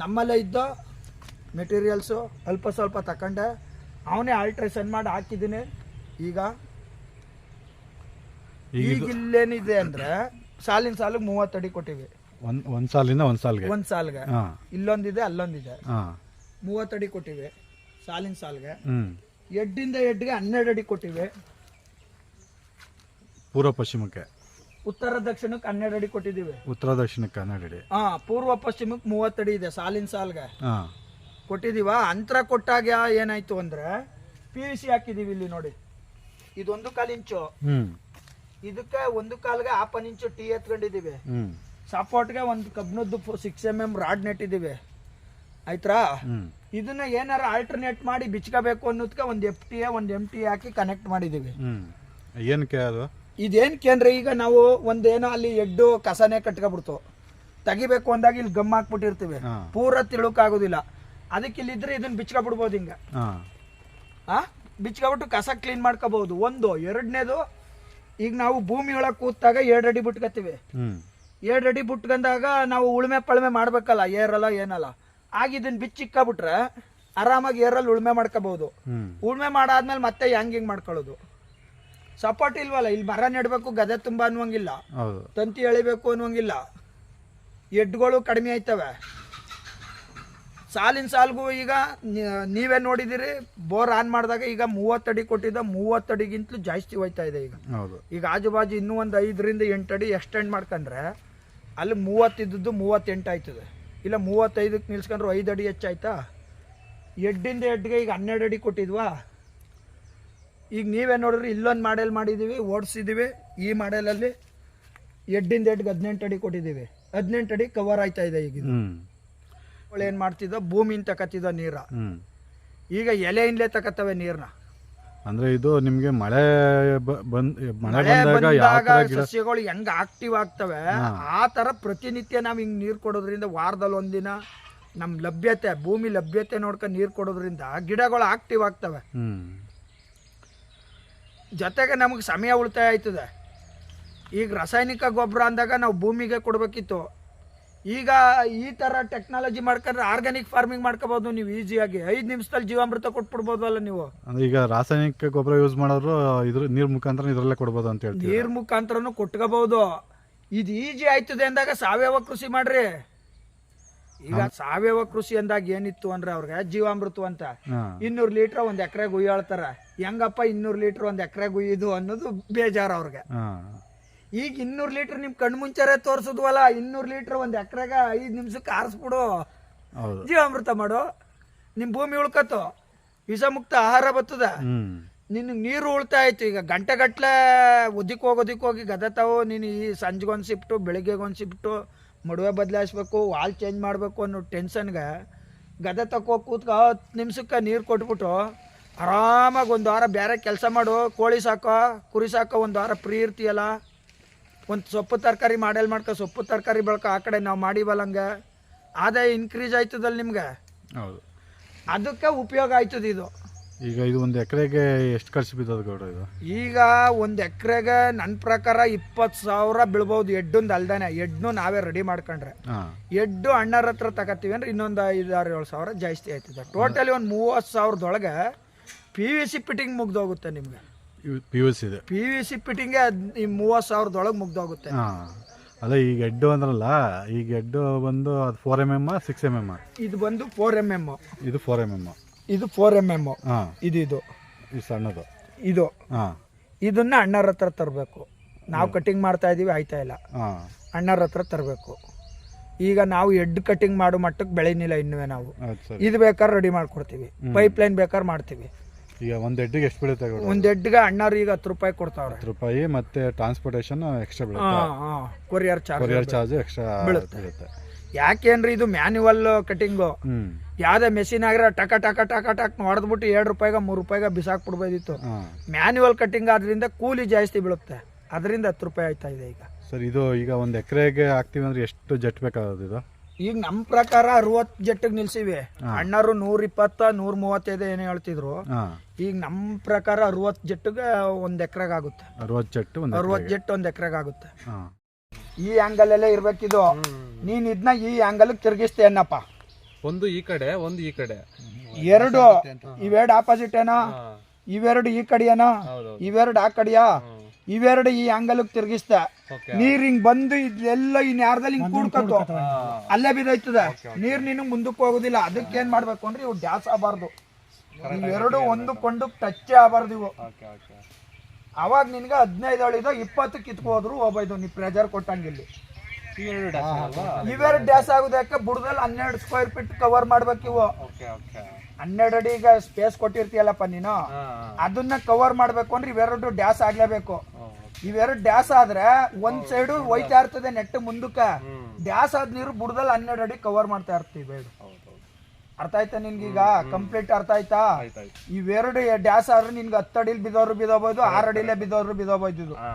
ನಮ್ಮಲ್ಲೇ ಇದ್ದ ಮೆಟೀರಿಯಲ್ಸು ಅಲ್ಪ ಸ್ವಲ್ಪ ತಗೊಂಡೆ ಅವನೇ ಆಲ್ಟ್ರೇಷನ್ ಮಾಡಿ ಹಾಕಿದ್ದೀನಿ. ಈಗ ಈಗ ಇಲ್ಲೇನಿದೆ ಅಂದ್ರೆ ಸಾಲಿನ ಸಾಲಿಗೆ ಮೂವತ್ತು ಅಡಿ ಕೊಟ್ಟಿವಿ. ಒಂದ್ ಒಂದು ಸಾಲಿಂದ ಒಂದ್ ಸಾಲಿಗೆ. ಒಂದ್ ಸಾಲ್ಗೆ. ಹಾಂ. ಇಲ್ಲೊಂದಿದೆ ಅಲ್ಲೊಂದಿದೆ. ಹಾಂ. ಮೂವತ್ತು ಅಡಿ ಕೊಟ್ಟಿವಿ ಸಾಲಿನ ಸಾಲ್ಗೆ. ಹ್ಮ್. ಎಡ್ಡಿಂದ ಎಡ್ಗೆ ಹನ್ನೆರಡು ಅಡಿ ಕೊಟ್ಟಿವಿ. ಪೂರ್ವ ಪಶ್ಚಿಮಕ್ಕೆ. ಉತ್ತರ ದಕ್ಷಿಣಕ್ಕೆ ಹನ್ನೆರಡು ಅಡಿ ಕೊಟ್ಟಿದ್ದೀವಿ ಉತ್ತರ ದಕ್ಷಿಣಕ್ಕೆ ಹನ್ನೆರಡು ಅಡಿ. ಹಾ ಪೂರ್ವ ಪಶ್ಚಿಮಕ್ಕೆ ಮೂವತ್ತು ಅಡಿ ಇದೆ ಸಾಲಿನ ಸಾಲ್ಗೆ. ಹಾ. ಕೊಟ್ಟಿದೀವ. ಅಂತರ ಕೊಟ್ಟಾಗ ಏನಾಯ್ತು ಅಂದ್ರೆ ಪಿ ಯು ಸಿ ಹಾಕಿದೀವಿ ಇಲ್ಲಿ ನೋಡಿ. ಇದೊಂದು ಕಾಲು ಇಂಚು. ಇದಕ್ಕೆ ಒಂದು ಕಾಲ್ಗೆ ಹಾಫ್ ಇಂಚು ಟೀ ಎತ್ಕೊಂಡಿದೀವಿ ಸಪೋರ್ಟ್ಗೆ ಒಂದು ಕಬ್ಬಿಣದ್ದು ಸಿಕ್ಸ್ ಎಂ ಎಂ ರಾಡ್ ನೆಟ್ಟಿದ್ದೀವಿ ಆಯ್ತಾ ಇದನ್ನ ಏನಾರ ಆಲ್ಟರ್ನೇಟ್ ಮಾಡಿ ಬಿಚ್ಕೋಬೇಕು ಅನ್ನೋದಕ್ಕೆ ಒಂದು ಎಫ್ ಟಿ ಒಂದು ಎಂ ಟಿ ಹಾಕಿ ಕನೆಕ್ಟ್ ಮಾಡಿದೀವಿ ಇದೇನ್ ಏನಕ್ಕೆ ಅದು? ಇದೇನಕ್ಕೆ ಅಂದ್ರೆ ಈಗ ನಾವು ಒಂದೇನೋ ಅಲ್ಲಿ ಎಡ್ಡು ಕಸನೇ ಕಟ್ಕೊಬಿಡ್ತು. ತೆಗಿಬೇಕು ಅಂದಾಗ ಇಲ್ಲಿ ಗಮ್ ಹಾಕ್ಬಿಟ್ಟಿರ್ತೀವಿ. ಪೂರ ತಿಳುಕಾಗೋದಿಲ್ಲ. ಅದಕ್ಕೆ ಇಲ್ಲಿದ್ರೆ ಇದನ್ನ ಬಿಚ್ಕೊಬಿಡ್ಬೋದು ಹಿಂಗೆ. ಹಾಂ. ಆ? ಬಿಚ್ಕೊಬಿಟ್ಟು ಕಸ ಕ್ಲೀನ್ ಮಾಡ್ಕೋಬಹುದು. ಒಂದು ಎರಡನೇದು ಈಗ ನಾವು ಭೂಮಿ ಒಳಗೆ ಕೂತಾಗ ಎರಡು ಅಡಿ ಬಿಟ್ಕೋತೀವಿ ಎರಡು ಅಡಿ ಬಿಟ್ಕೊಂಡಾಗ ನಾವು ಉಳುಮೆ ಪಳುಮೆ ಮಾಡ್ಬೇಕಲ್ಲ ಏರಲ್ಲ ಏನಲ್ಲ. ಆಗ ಇದನ್ನ ಬಿಚ್ಚಿಕ್ಕಾಬಿಟ್ರೆ ಆರಾಮಾಗಿ ಏರಲ್ಲಿ ಉಳುಮೆ ಮಾಡ್ಕೋಬಹುದು. ಉಳುಮೆ ಮಾಡಾದ್ಮೇಲೆ ಮತ್ತೆ ಹೆಂಗ್ ಹಿಂಗ್ ಮಾಡ್ಕೊಳ್ಳೋದು. ಸಪೋರ್ಟ್ ಇಲ್ವಲ್ಲ ಇಲ್ಲಿ ಮರ ನೆಡ್ಬೇಕು ಗದೆ ತುಂಬ ಅನ್ನುವಂಗಿಲ್ಲ. ತಂತಿ ಎಳಿಬೇಕು ಅನ್ನುವಂಗಿಲ್ಲ. ಎಡ್ಗಳು ಕಡಿಮೆ ಆಯ್ತವೆ. ಸಾಲಿನ ಸಾಲ್ಗೂ ಈಗ ನೀವೇ ನೋಡಿದಿರಿ ಬೋರ್ ಆನ್ ಮಾಡಿದಾಗ ಈಗ ಮೂವತ್ತಡಿ ಕೊಟ್ಟಿದ್ದ ಮೂವತ್ತಡಿಗಿಂತಲೂ ಜಾಸ್ತಿ ಹೋಯ್ತಾ ಇದೆ ಈಗ. ಹೌದು. ಈಗ ಆಜು ಬಾಜು ಇನ್ನೂ ಒಂದು ಐದರಿಂದ ಎಂಟು ಅಡಿ ಎಕ್ಸ್ಟೆಂಡ್ ಮಾಡ್ಕೊಂಡ್ರೆ ಅಲ್ಲಿ ಮೂವತ್ತಿದ್ದದ್ದು ಮೂವತ್ತೆಂಟು ಆಯ್ತದೆ. ಇಲ್ಲ ಮೂವತ್ತೈದಕ್ಕೆ ನಿಲ್ಸ್ಕೊಂಡ್ರು ಐದು ಅಡಿ ಹೆಚ್ಚಾಯ್ತಾ? ಎಡ್ಡಿಂದ ಎಡ್ಗೆ ಈಗ ಹನ್ನೆರಡು ಅಡಿ ಕೊಟ್ಟಿದ್ವಾ? ಈಗ ನೀವೇ ನೋಡಿದ್ರೆ ಇಲ್ಲೊಂದು ಮಾಡೆಲ್ ಮಾಡಿದ್ದೀವಿ ಓಡಿಸಿದ್ದೀವಿ ಈ ಮಾಡೆಲಲ್ಲಿ ಎಡ್ಡಿಂದ ಎಡ್ಗೆ ಹದಿನೆಂಟು ಅಡಿ ಕೊಟ್ಟಿದ್ದೀವಿ ಹದಿನೆಂಟು ಅಡಿ ಕವರ್ ಆಯ್ತಾ ಇದೆ ಈಗ ಏನು ಮಾಡ್ತಿದ್ದ ಭೂಮಿಯಿಂದ ತಕತ್ತಿದ್ದ ನೀರ. ಈಗ ಎಲೆಯಿಂದಲೇ ತಕತ್ತವೆ ನೀರನ್ನ ಅಂದ್ರೆ ಇದು ನಿಮ್ಗೆ ಮಳೆ ಮಳೆ ಬಂದಾಗ ಸಸ್ಯಗಳು ಹೆಂಗ್ ಆಕ್ಟಿವ್ ಆಗ್ತವೆ ಆ ತರ ಪ್ರತಿನಿತ್ಯ ನಾವ್ ಹಿಂಗ್ ನೀರ್ ಕೊಡೋದ್ರಿಂದ ವಾರದಲ್ಲಿ ಒಂದಿನ ನಮ್ ಲಭ್ಯತೆ ಭೂಮಿ ಲಭ್ಯತೆ ನೋಡ್ಕ ನೀರ್ ಕೊಡೋದ್ರಿಂದ ಗಿಡಗಳು ಆಕ್ಟಿವ್ ಆಗ್ತವೆ. ಜೊತೆಗೆ ನಮಗೆ ಸಮಯ ಉಳಿತಾಯ ಆಯ್ತದೆ. ಈಗ ರಾಸಾಯನಿಕ ಗೊಬ್ಬರ ಅಂದಾಗ ನಾವು ಭೂಮಿಗೆ ಕೊಡಬೇಕಿತ್ತು. ಈಗ ಈ ಥರ ಟೆಕ್ನಾಲಜಿ ಮಾಡ್ಕೊಂಡ್ರೆ ಆರ್ಗ್ಯಾನಿಕ್ ಫಾರ್ಮಿಂಗ್ ಮಾಡ್ಕೋಬಹುದು ನೀವು ಈಸಿಯಾಗಿ ಐದು ನಿಮಿಷದಲ್ಲಿ ಜೀವಾಮೃತ ಕೊಟ್ಬಿಡ್ಬೋದು ಅಲ್ಲ ನೀವು. ಅಂದ್ರೆ ಈಗ ರಾಸಾಯನಿಕ ಗೊಬ್ಬರ ಯೂಸ್ ಮಾಡೋರು ಇದ್ರ ನೀರ್ ಮುಖಾಂತರ ಇದ್ರಲ್ಲೇ ಕೊಡ್ಬೋದು ಅಂತ ಹೇಳ್ತೀವಿ ನೀರ್ ಮುಖಾಂತರನು ಕೊಟ್ಕೋಬಹುದು ಇದು ಈಜಿ ಆಯ್ತದೆ ಅಂದಾಗ ಸಾವಯವ ಕೃಷಿ ಮಾಡ್ರಿ. ಈಗ ಸಾವಯವ ಕೃಷಿ ಅಂದಾಗ ಏನಿತ್ತು ಅಂದ್ರೆ ಅವ್ರಿಗೆ ಜೀವಾಮೃತ ಅಂತ. ಇನ್ನೂರ್ ಲೀಟರ್ ಒಂದ್ ಎಕರೆಗೆ ಉಯ್ಯಾಳ್ತಾರ. ಹೆಂಗಪ್ಪ ಇನ್ನೂರ್ ಲೀಟರ್ ಒಂದ್ ಎಕರೆಗೆ ಗುಯ್ಯದು ಅನ್ನೋದು ಬೇಜಾರ ಅವ್ರಿಗೆ. ಈಗ ಇನ್ನೂರು ಲೀಟ್ರ್ ನಿಮ್ ಕಣ್ ಮುಂಚಾರೆ ತೋರ್ಸುದ್ವಲ್ಲ ಇನ್ನೂರು ಲೀಟ್ರ್ ಒಂದ್ ಎಕರೆಗೆ ಐದು ನಿಮಿಷಕ್ಕೆ ಆರಿಸ್ಬಿಡು. ಹೌದು. ಜೀವಾಮೃತ ಮಾಡು. ನಿಮ್ ಭೂಮಿ ಉಳ್ಕತ್ತು. ವಿಷಮುಕ್ತ ಆಹಾರ ಬತ್ತದ ನಿನ್ ನೀರು ಉಳ್ತಾ ಆಯ್ತು. ಈಗ ಗಂಟೆಗಟ್ಲೆ ಉದಿಕ್ ಹೋಗಿ ಉದಿಕ್ ಹೋಗಿ ಗದೆ ತಾವು. ನೀನು ಈ ಸಂಜೆಗೊಂದು ಶಿಫ್ಟು ಬೆಳಿಗ್ಗೆಗೊಂದು ಶಿಫ್ಟು ಮಡುವೆ ಬದಲಾಯಿಸ್ಬೇಕು ವಾಲ್ ಚೇಂಜ್ ಮಾಡಬೇಕು ಅನ್ನೋ ಟೆನ್ಷನ್ಗೆ ಗದ ತಕೋ ಕೂತ್ಕ ಹತ್ತು ನಿಮಿಷಕ್ಕೆ ನೀರು ಕೊಟ್ಬಿಟ್ಟು ಆರಾಮಾಗಿ ಒಂದು ವಾರ ಬೇರೆ ಕೆಲಸ ಮಾಡು. ಕೋಳಿ ಸಾಕೋ ಕುರಿ ಸಾಕೋ ಒಂದು ವಾರ ಫ್ರೀ ಇರ್ತೀಯಲ್ಲ ಒಂದು ಸೊಪ್ಪು ತರಕಾರಿ ಮಾಡಲ್ ಮಾಡ್ಕ ಸೊಪ್ಪು ತರಕಾರಿ ಬೆಳ್ಕೊ ಆ ಕಡೆ ನಾವು ಮಾಡಿವಲ್ಲ ಹಂಗೆ. ಆದಾಯ ಇನ್ಕ್ರೀಸ್ ಆಯ್ತದಲ್ಲ ನಿಮ್ಗೆ? ಹೌದು. ಅದಕ್ಕೆ ಉಪಯೋಗ ಆಯ್ತದ ಇದು. ಈಗ ಇದು ಒಂದು ಎಕರೆಗೆ ಎಷ್ಟು ಖರ್ಚು ಬಿದ್ದದ ಗೌಡ ಇದು? ಈಗ ಒಂದು ಎಕರೆಗೆ ನನ್ನ ಪ್ರಕಾರ ಇಪ್ಪತ್ತು ಸಾವಿರ ಬೀಳ್ಬೋದು ಎಡ್ಡೊಂದು ಅಲ್ದಾನೆ. ಎಡ್ನು ನಾವೇ ರೆಡಿ ಮಾಡ್ಕೊಂಡ್ರೆ. ಹಾಂ. ಎಡ್ಡು ಅಣ್ಣರ ಹತ್ರ ತಗತ್ತೀವಿ ಅಂದ್ರೆ ಇನ್ನೊಂದು ಐದಾರು ಏಳು ಸಾವಿರ ಜಾಸ್ತಿ ಆಯ್ತದೆ. ಟೋಟಲಿ ಒಂದು ಮೂವತ್ತು ಸಾವಿರದೊಳಗೆ ಪಿ ವಿ ಸಿ ಪಿಟಿಂಗ್ ಮುಗ್ದೋಗುತ್ತೆ ನಿಮಗೆ. ಪಿ ಯು ಸಿ ಇದೆ. ಪಿ ಯು ಸಿ ಫಿಟ್ಟಿಂಗೆ ಈ ಮೂವತ್ತು ಸಾವಿರದೊಳಗೆ ಮುಗ್ದೋಗುತ್ತೆ. ಹಾಂ. ಅಲ್ಲ ಈಗ ಎಡ್ಡು ಅಂದ್ರಲ್ಲ ಈಗ ಎಡ್ಡು ಬಂದು ಅದು four M M six M M ಇದು ಬಂದು ಫೋರ್ ಎಂ ಎಂ ಇದು ಫೋರ್ ಎಂ ಎಂ ಇದು ಫೋರ್ ಎಂ ಎಂ ಹಾಂ. ಇದು ಇದು. ಇದು ಸಣ್ಣದು. ಇದು. ಹಾಂ. ಇದನ್ನ ಅಣ್ಣರ ಹತ್ರ ತರಬೇಕು. ನಾವು ಕಟಿಂಗ್ ಮಾಡ್ತಾ ಇದೀವಿ ಆಯ್ತಾ ಇಲ್ಲ. ಹಾಂ. ಅಣ್ಣರ ಹತ್ರ ತರಬೇಕು. ಈಗ ನಾವು ಎಡ್ ಕಟಿಂಗ್ ಮಾಡೋ ಮಟ್ಟಕ್ಕೆ ಬೆಳೆನಿಲ್ಲ ಇನ್ನೂ ನಾವು. ಇದು ಬೇಕಾದ್ರೆ ರೆಡಿ ಮಾಡ್ಕೊಡ್ತೀವಿ. ಪೈಪ್ ಲೈನ್ ಬೇಕಾದ್ರೆ ಮಾಡ್ತೀವಿ. ಈಗ ಒಂದು ಎಡ್ಡಿಗೆ ಎಷ್ಟು ಬೀಳುತ್ತೆ ಗೌಡ್ರೆ? ಒಂದು ಎಡ್ಗೆ ಅಣ್ಣಾರು ಈಗ ಹತ್ತು ರೂಪಾಯಿ ಕೊಡ್ತಾವ್ರೆ. ಹತ್ತು ರೂಪಾಯಿ ಮತ್ತೆ ಟ್ರಾನ್ಸ್ಪೋರ್ಟೇಷನ್ ಎಕ್ಸ್ಟ್ರಾ ಬೀಳುತ್ತೆ? Courier charge courier charge extra ಬೀಳುತ್ತೆ. ಬೀಳುತ್ತೆ. ಯಾಕೆಂದ್ರೆ ಇದು ಮ್ಯಾನ್ಯುವಲ್ ಕಟಿಂಗು ಹ್ಮ್. ಯಾವ್ದೇ ಮೆಷಿನ್ ಆಗಿರೋ ಟಕ ಟಕ ಟಕ ಟಕ್ ಹೊಡೆದ್ಬಿಟ್ಟು ಎರಡು ರೂಪಾಯಿಗೆ ಮೂರು ರೂಪಾಯಿಗೆ ಬಿಸಾಕ್ಬಿಡ್ಬೋದಿತ್ತು ಹಾಂ. ಮ್ಯಾನ್ಯುವಲ್ ಕಟಿಂಗ್ ಆದ್ರಿಂದ ಕೂಲಿ ಜಾಸ್ತಿ ಬೀಳುತ್ತೆ. ಅದರಿಂದ ಹತ್ತು ರೂಪಾಯಿ ಆಯ್ತಾ ಇದೆ ಈಗ. ಸರ್ ಇದು ಈಗ ಒಂದು ಎಕರೆಗೆ ಹಾಕ್ತೀವಿ ಅಂದ್ರೆ ಎಷ್ಟು ಜಟ್ ಬೇಕಾಗುತ್ತೆ ಇದು? ಈಗ ನಮ್ಮ ಪ್ರಕಾರ ಅರವತ್ ಜಟ್ಟಿಗೆ ನಿಲ್ಸಿವಿ. ಅಣ್ಣರು ನೂರ ಇಪ್ಪತ್ತ ನೂರ ಮೂವತ್ತೈದು ಏನು ಹೇಳ್ತಿದ್ರು. ಈಗ ನಮ್ಮ ಪ್ರಕಾರ ಅರವತ್ ಜಟ್ಟಿಗೆ ಒಂದ್ ಎಕರೆಗೆ ಆಗುತ್ತೆ. ಅರವತ್ತು ಜಟ್ಟು ಒಂದು ಅರವತ್ತು ಜಟ್ಟು ಒಂದು ಎಕರೆಗೆ ಆಗುತ್ತೆ. ಈ ಆಂಗಲ್ ಅಲ್ಲೇ ಇರ್ಬೇಕಿದು. ನೀನ್ ಇದನ್ನ ಈ ಆಂಗಲ್ ತಿರ್ಗಿಸ್ತೇನಪ್ಪ ಒಂದು ಈ ಕಡೆ ಒಂದು ಈ ಕಡೆ. ಎರಡು. ಇವೆರಡು ಆಪೋಸಿಟ್ ಏನೋ? ಇವೆರಡು ಈ ಕಡೆಯನ? ಇವೆರಡು ಆ ಕಡೆಯಾ? ಇವೆರಡು ಈ ಆಂಗಲ್ ತಿರ್ಗಿಸ್ತ ನೀರ್ ಹಿಂಗ್ ಬಂದು ಇದೆಲ್ಲ ಇನ್ ಯಾರ್ದಲ್ಲಿ ಹಿಂಗ್ ಕೂಡ್ಕತ್ತು ಅಲ್ಲೇ ಬಿದ್ದೋಯ್ತದೆ. ನೀರ್ ನಿನ್ನ ಮುಂದಕ್ಕೆ ಹೋಗುದಿಲ್ಲ. ಅದಕ್ಕೆ ಏನ್ ಮಾಡ್ಬೇಕು ಅಂದ್ರೆ ಇವು ಡ್ಯಾಸ್ ಆಗಬಾರ್ದು. ಇವೆರಡು ಕೊಂಡು ಟಚ್ ಆಗಬಾರ್ದು ಇವು. ಓಕೆ ಓಕೆ ಅವಾಗ ನಿನ್ಗೆ ಹದಿನೈದು ಅಳಿದ ಇಪ್ಪತ್ತು ಕಿತ್ಕೋದ್ರು ಹೋಗ್ಬೋದು ನೀ ಪ್ರೆಜರ್ ಕೊಟ್ಟಂಗಿಲ್ಲಿ ಇವೆರಡು ಡ್ಯಾಸ್ ಆಗೋದಕ್ಕೆ ಬುಡದಲ್ಲಿ ಹನ್ನೆರಡು ಸ್ಕ್ವೇರ್ ಫೀಟ್ ಕವರ್ ಮಾಡ್ಬೇಕು ಇವು. ಹನ್ನೆರಡು ಅಡಿ ಅಡಿಗ ಸ್ಪೇಸ್ ಕೊಟ್ಟಿರ್ತೀಯಲ್ಲಪ್ಪ ನೀನು? ಅದನ್ನ ಕವರ್ ಮಾಡ್ಬೇಕು ಅಂದ್ರೆ ಇವೆರಡು ಡ್ಯಾಸ್ ಆಗ್ಲೇಬೇಕು. ಹಾ ಇವೆರಡು ಡ್ಯಾಸ್ ಆದ್ರೆ ಒಂದ್ ಸೈಡು ಹೋಯ್ತಾ ಇರ್ತದೆ ನೆಟ್ ಮುಂದಕ್ಕೆ. ಡ್ಯಾಸ್ ಆದ ನೀರು ಬುಡದಲ್ಲಿ ಹನ್ನೆರಡು ಅಡಿ ಕವರ್ ಮಾಡ್ತಾ ಇರ್ತೀವಿ ಬೇಡ. ಅರ್ಥ ಆಯ್ತಾ ನಿನ್ಗೀಗ? ಕಂಪ್ಲೀಟ್ ಅರ್ಥ ಆಯ್ತಾ? ಇವೆರಡು ಡ್ಯಾಸ್ ಆದ್ರೆ ನಿನ್ಗೆ ಹತ್ತು ಅಡಿಲಿ ಬಿದ್ದೋರು ಬಿದ್ದೋಬೋದು ಆರು ಅಡಿಲೇ ಬಿದ್ದೋರು ಹಾ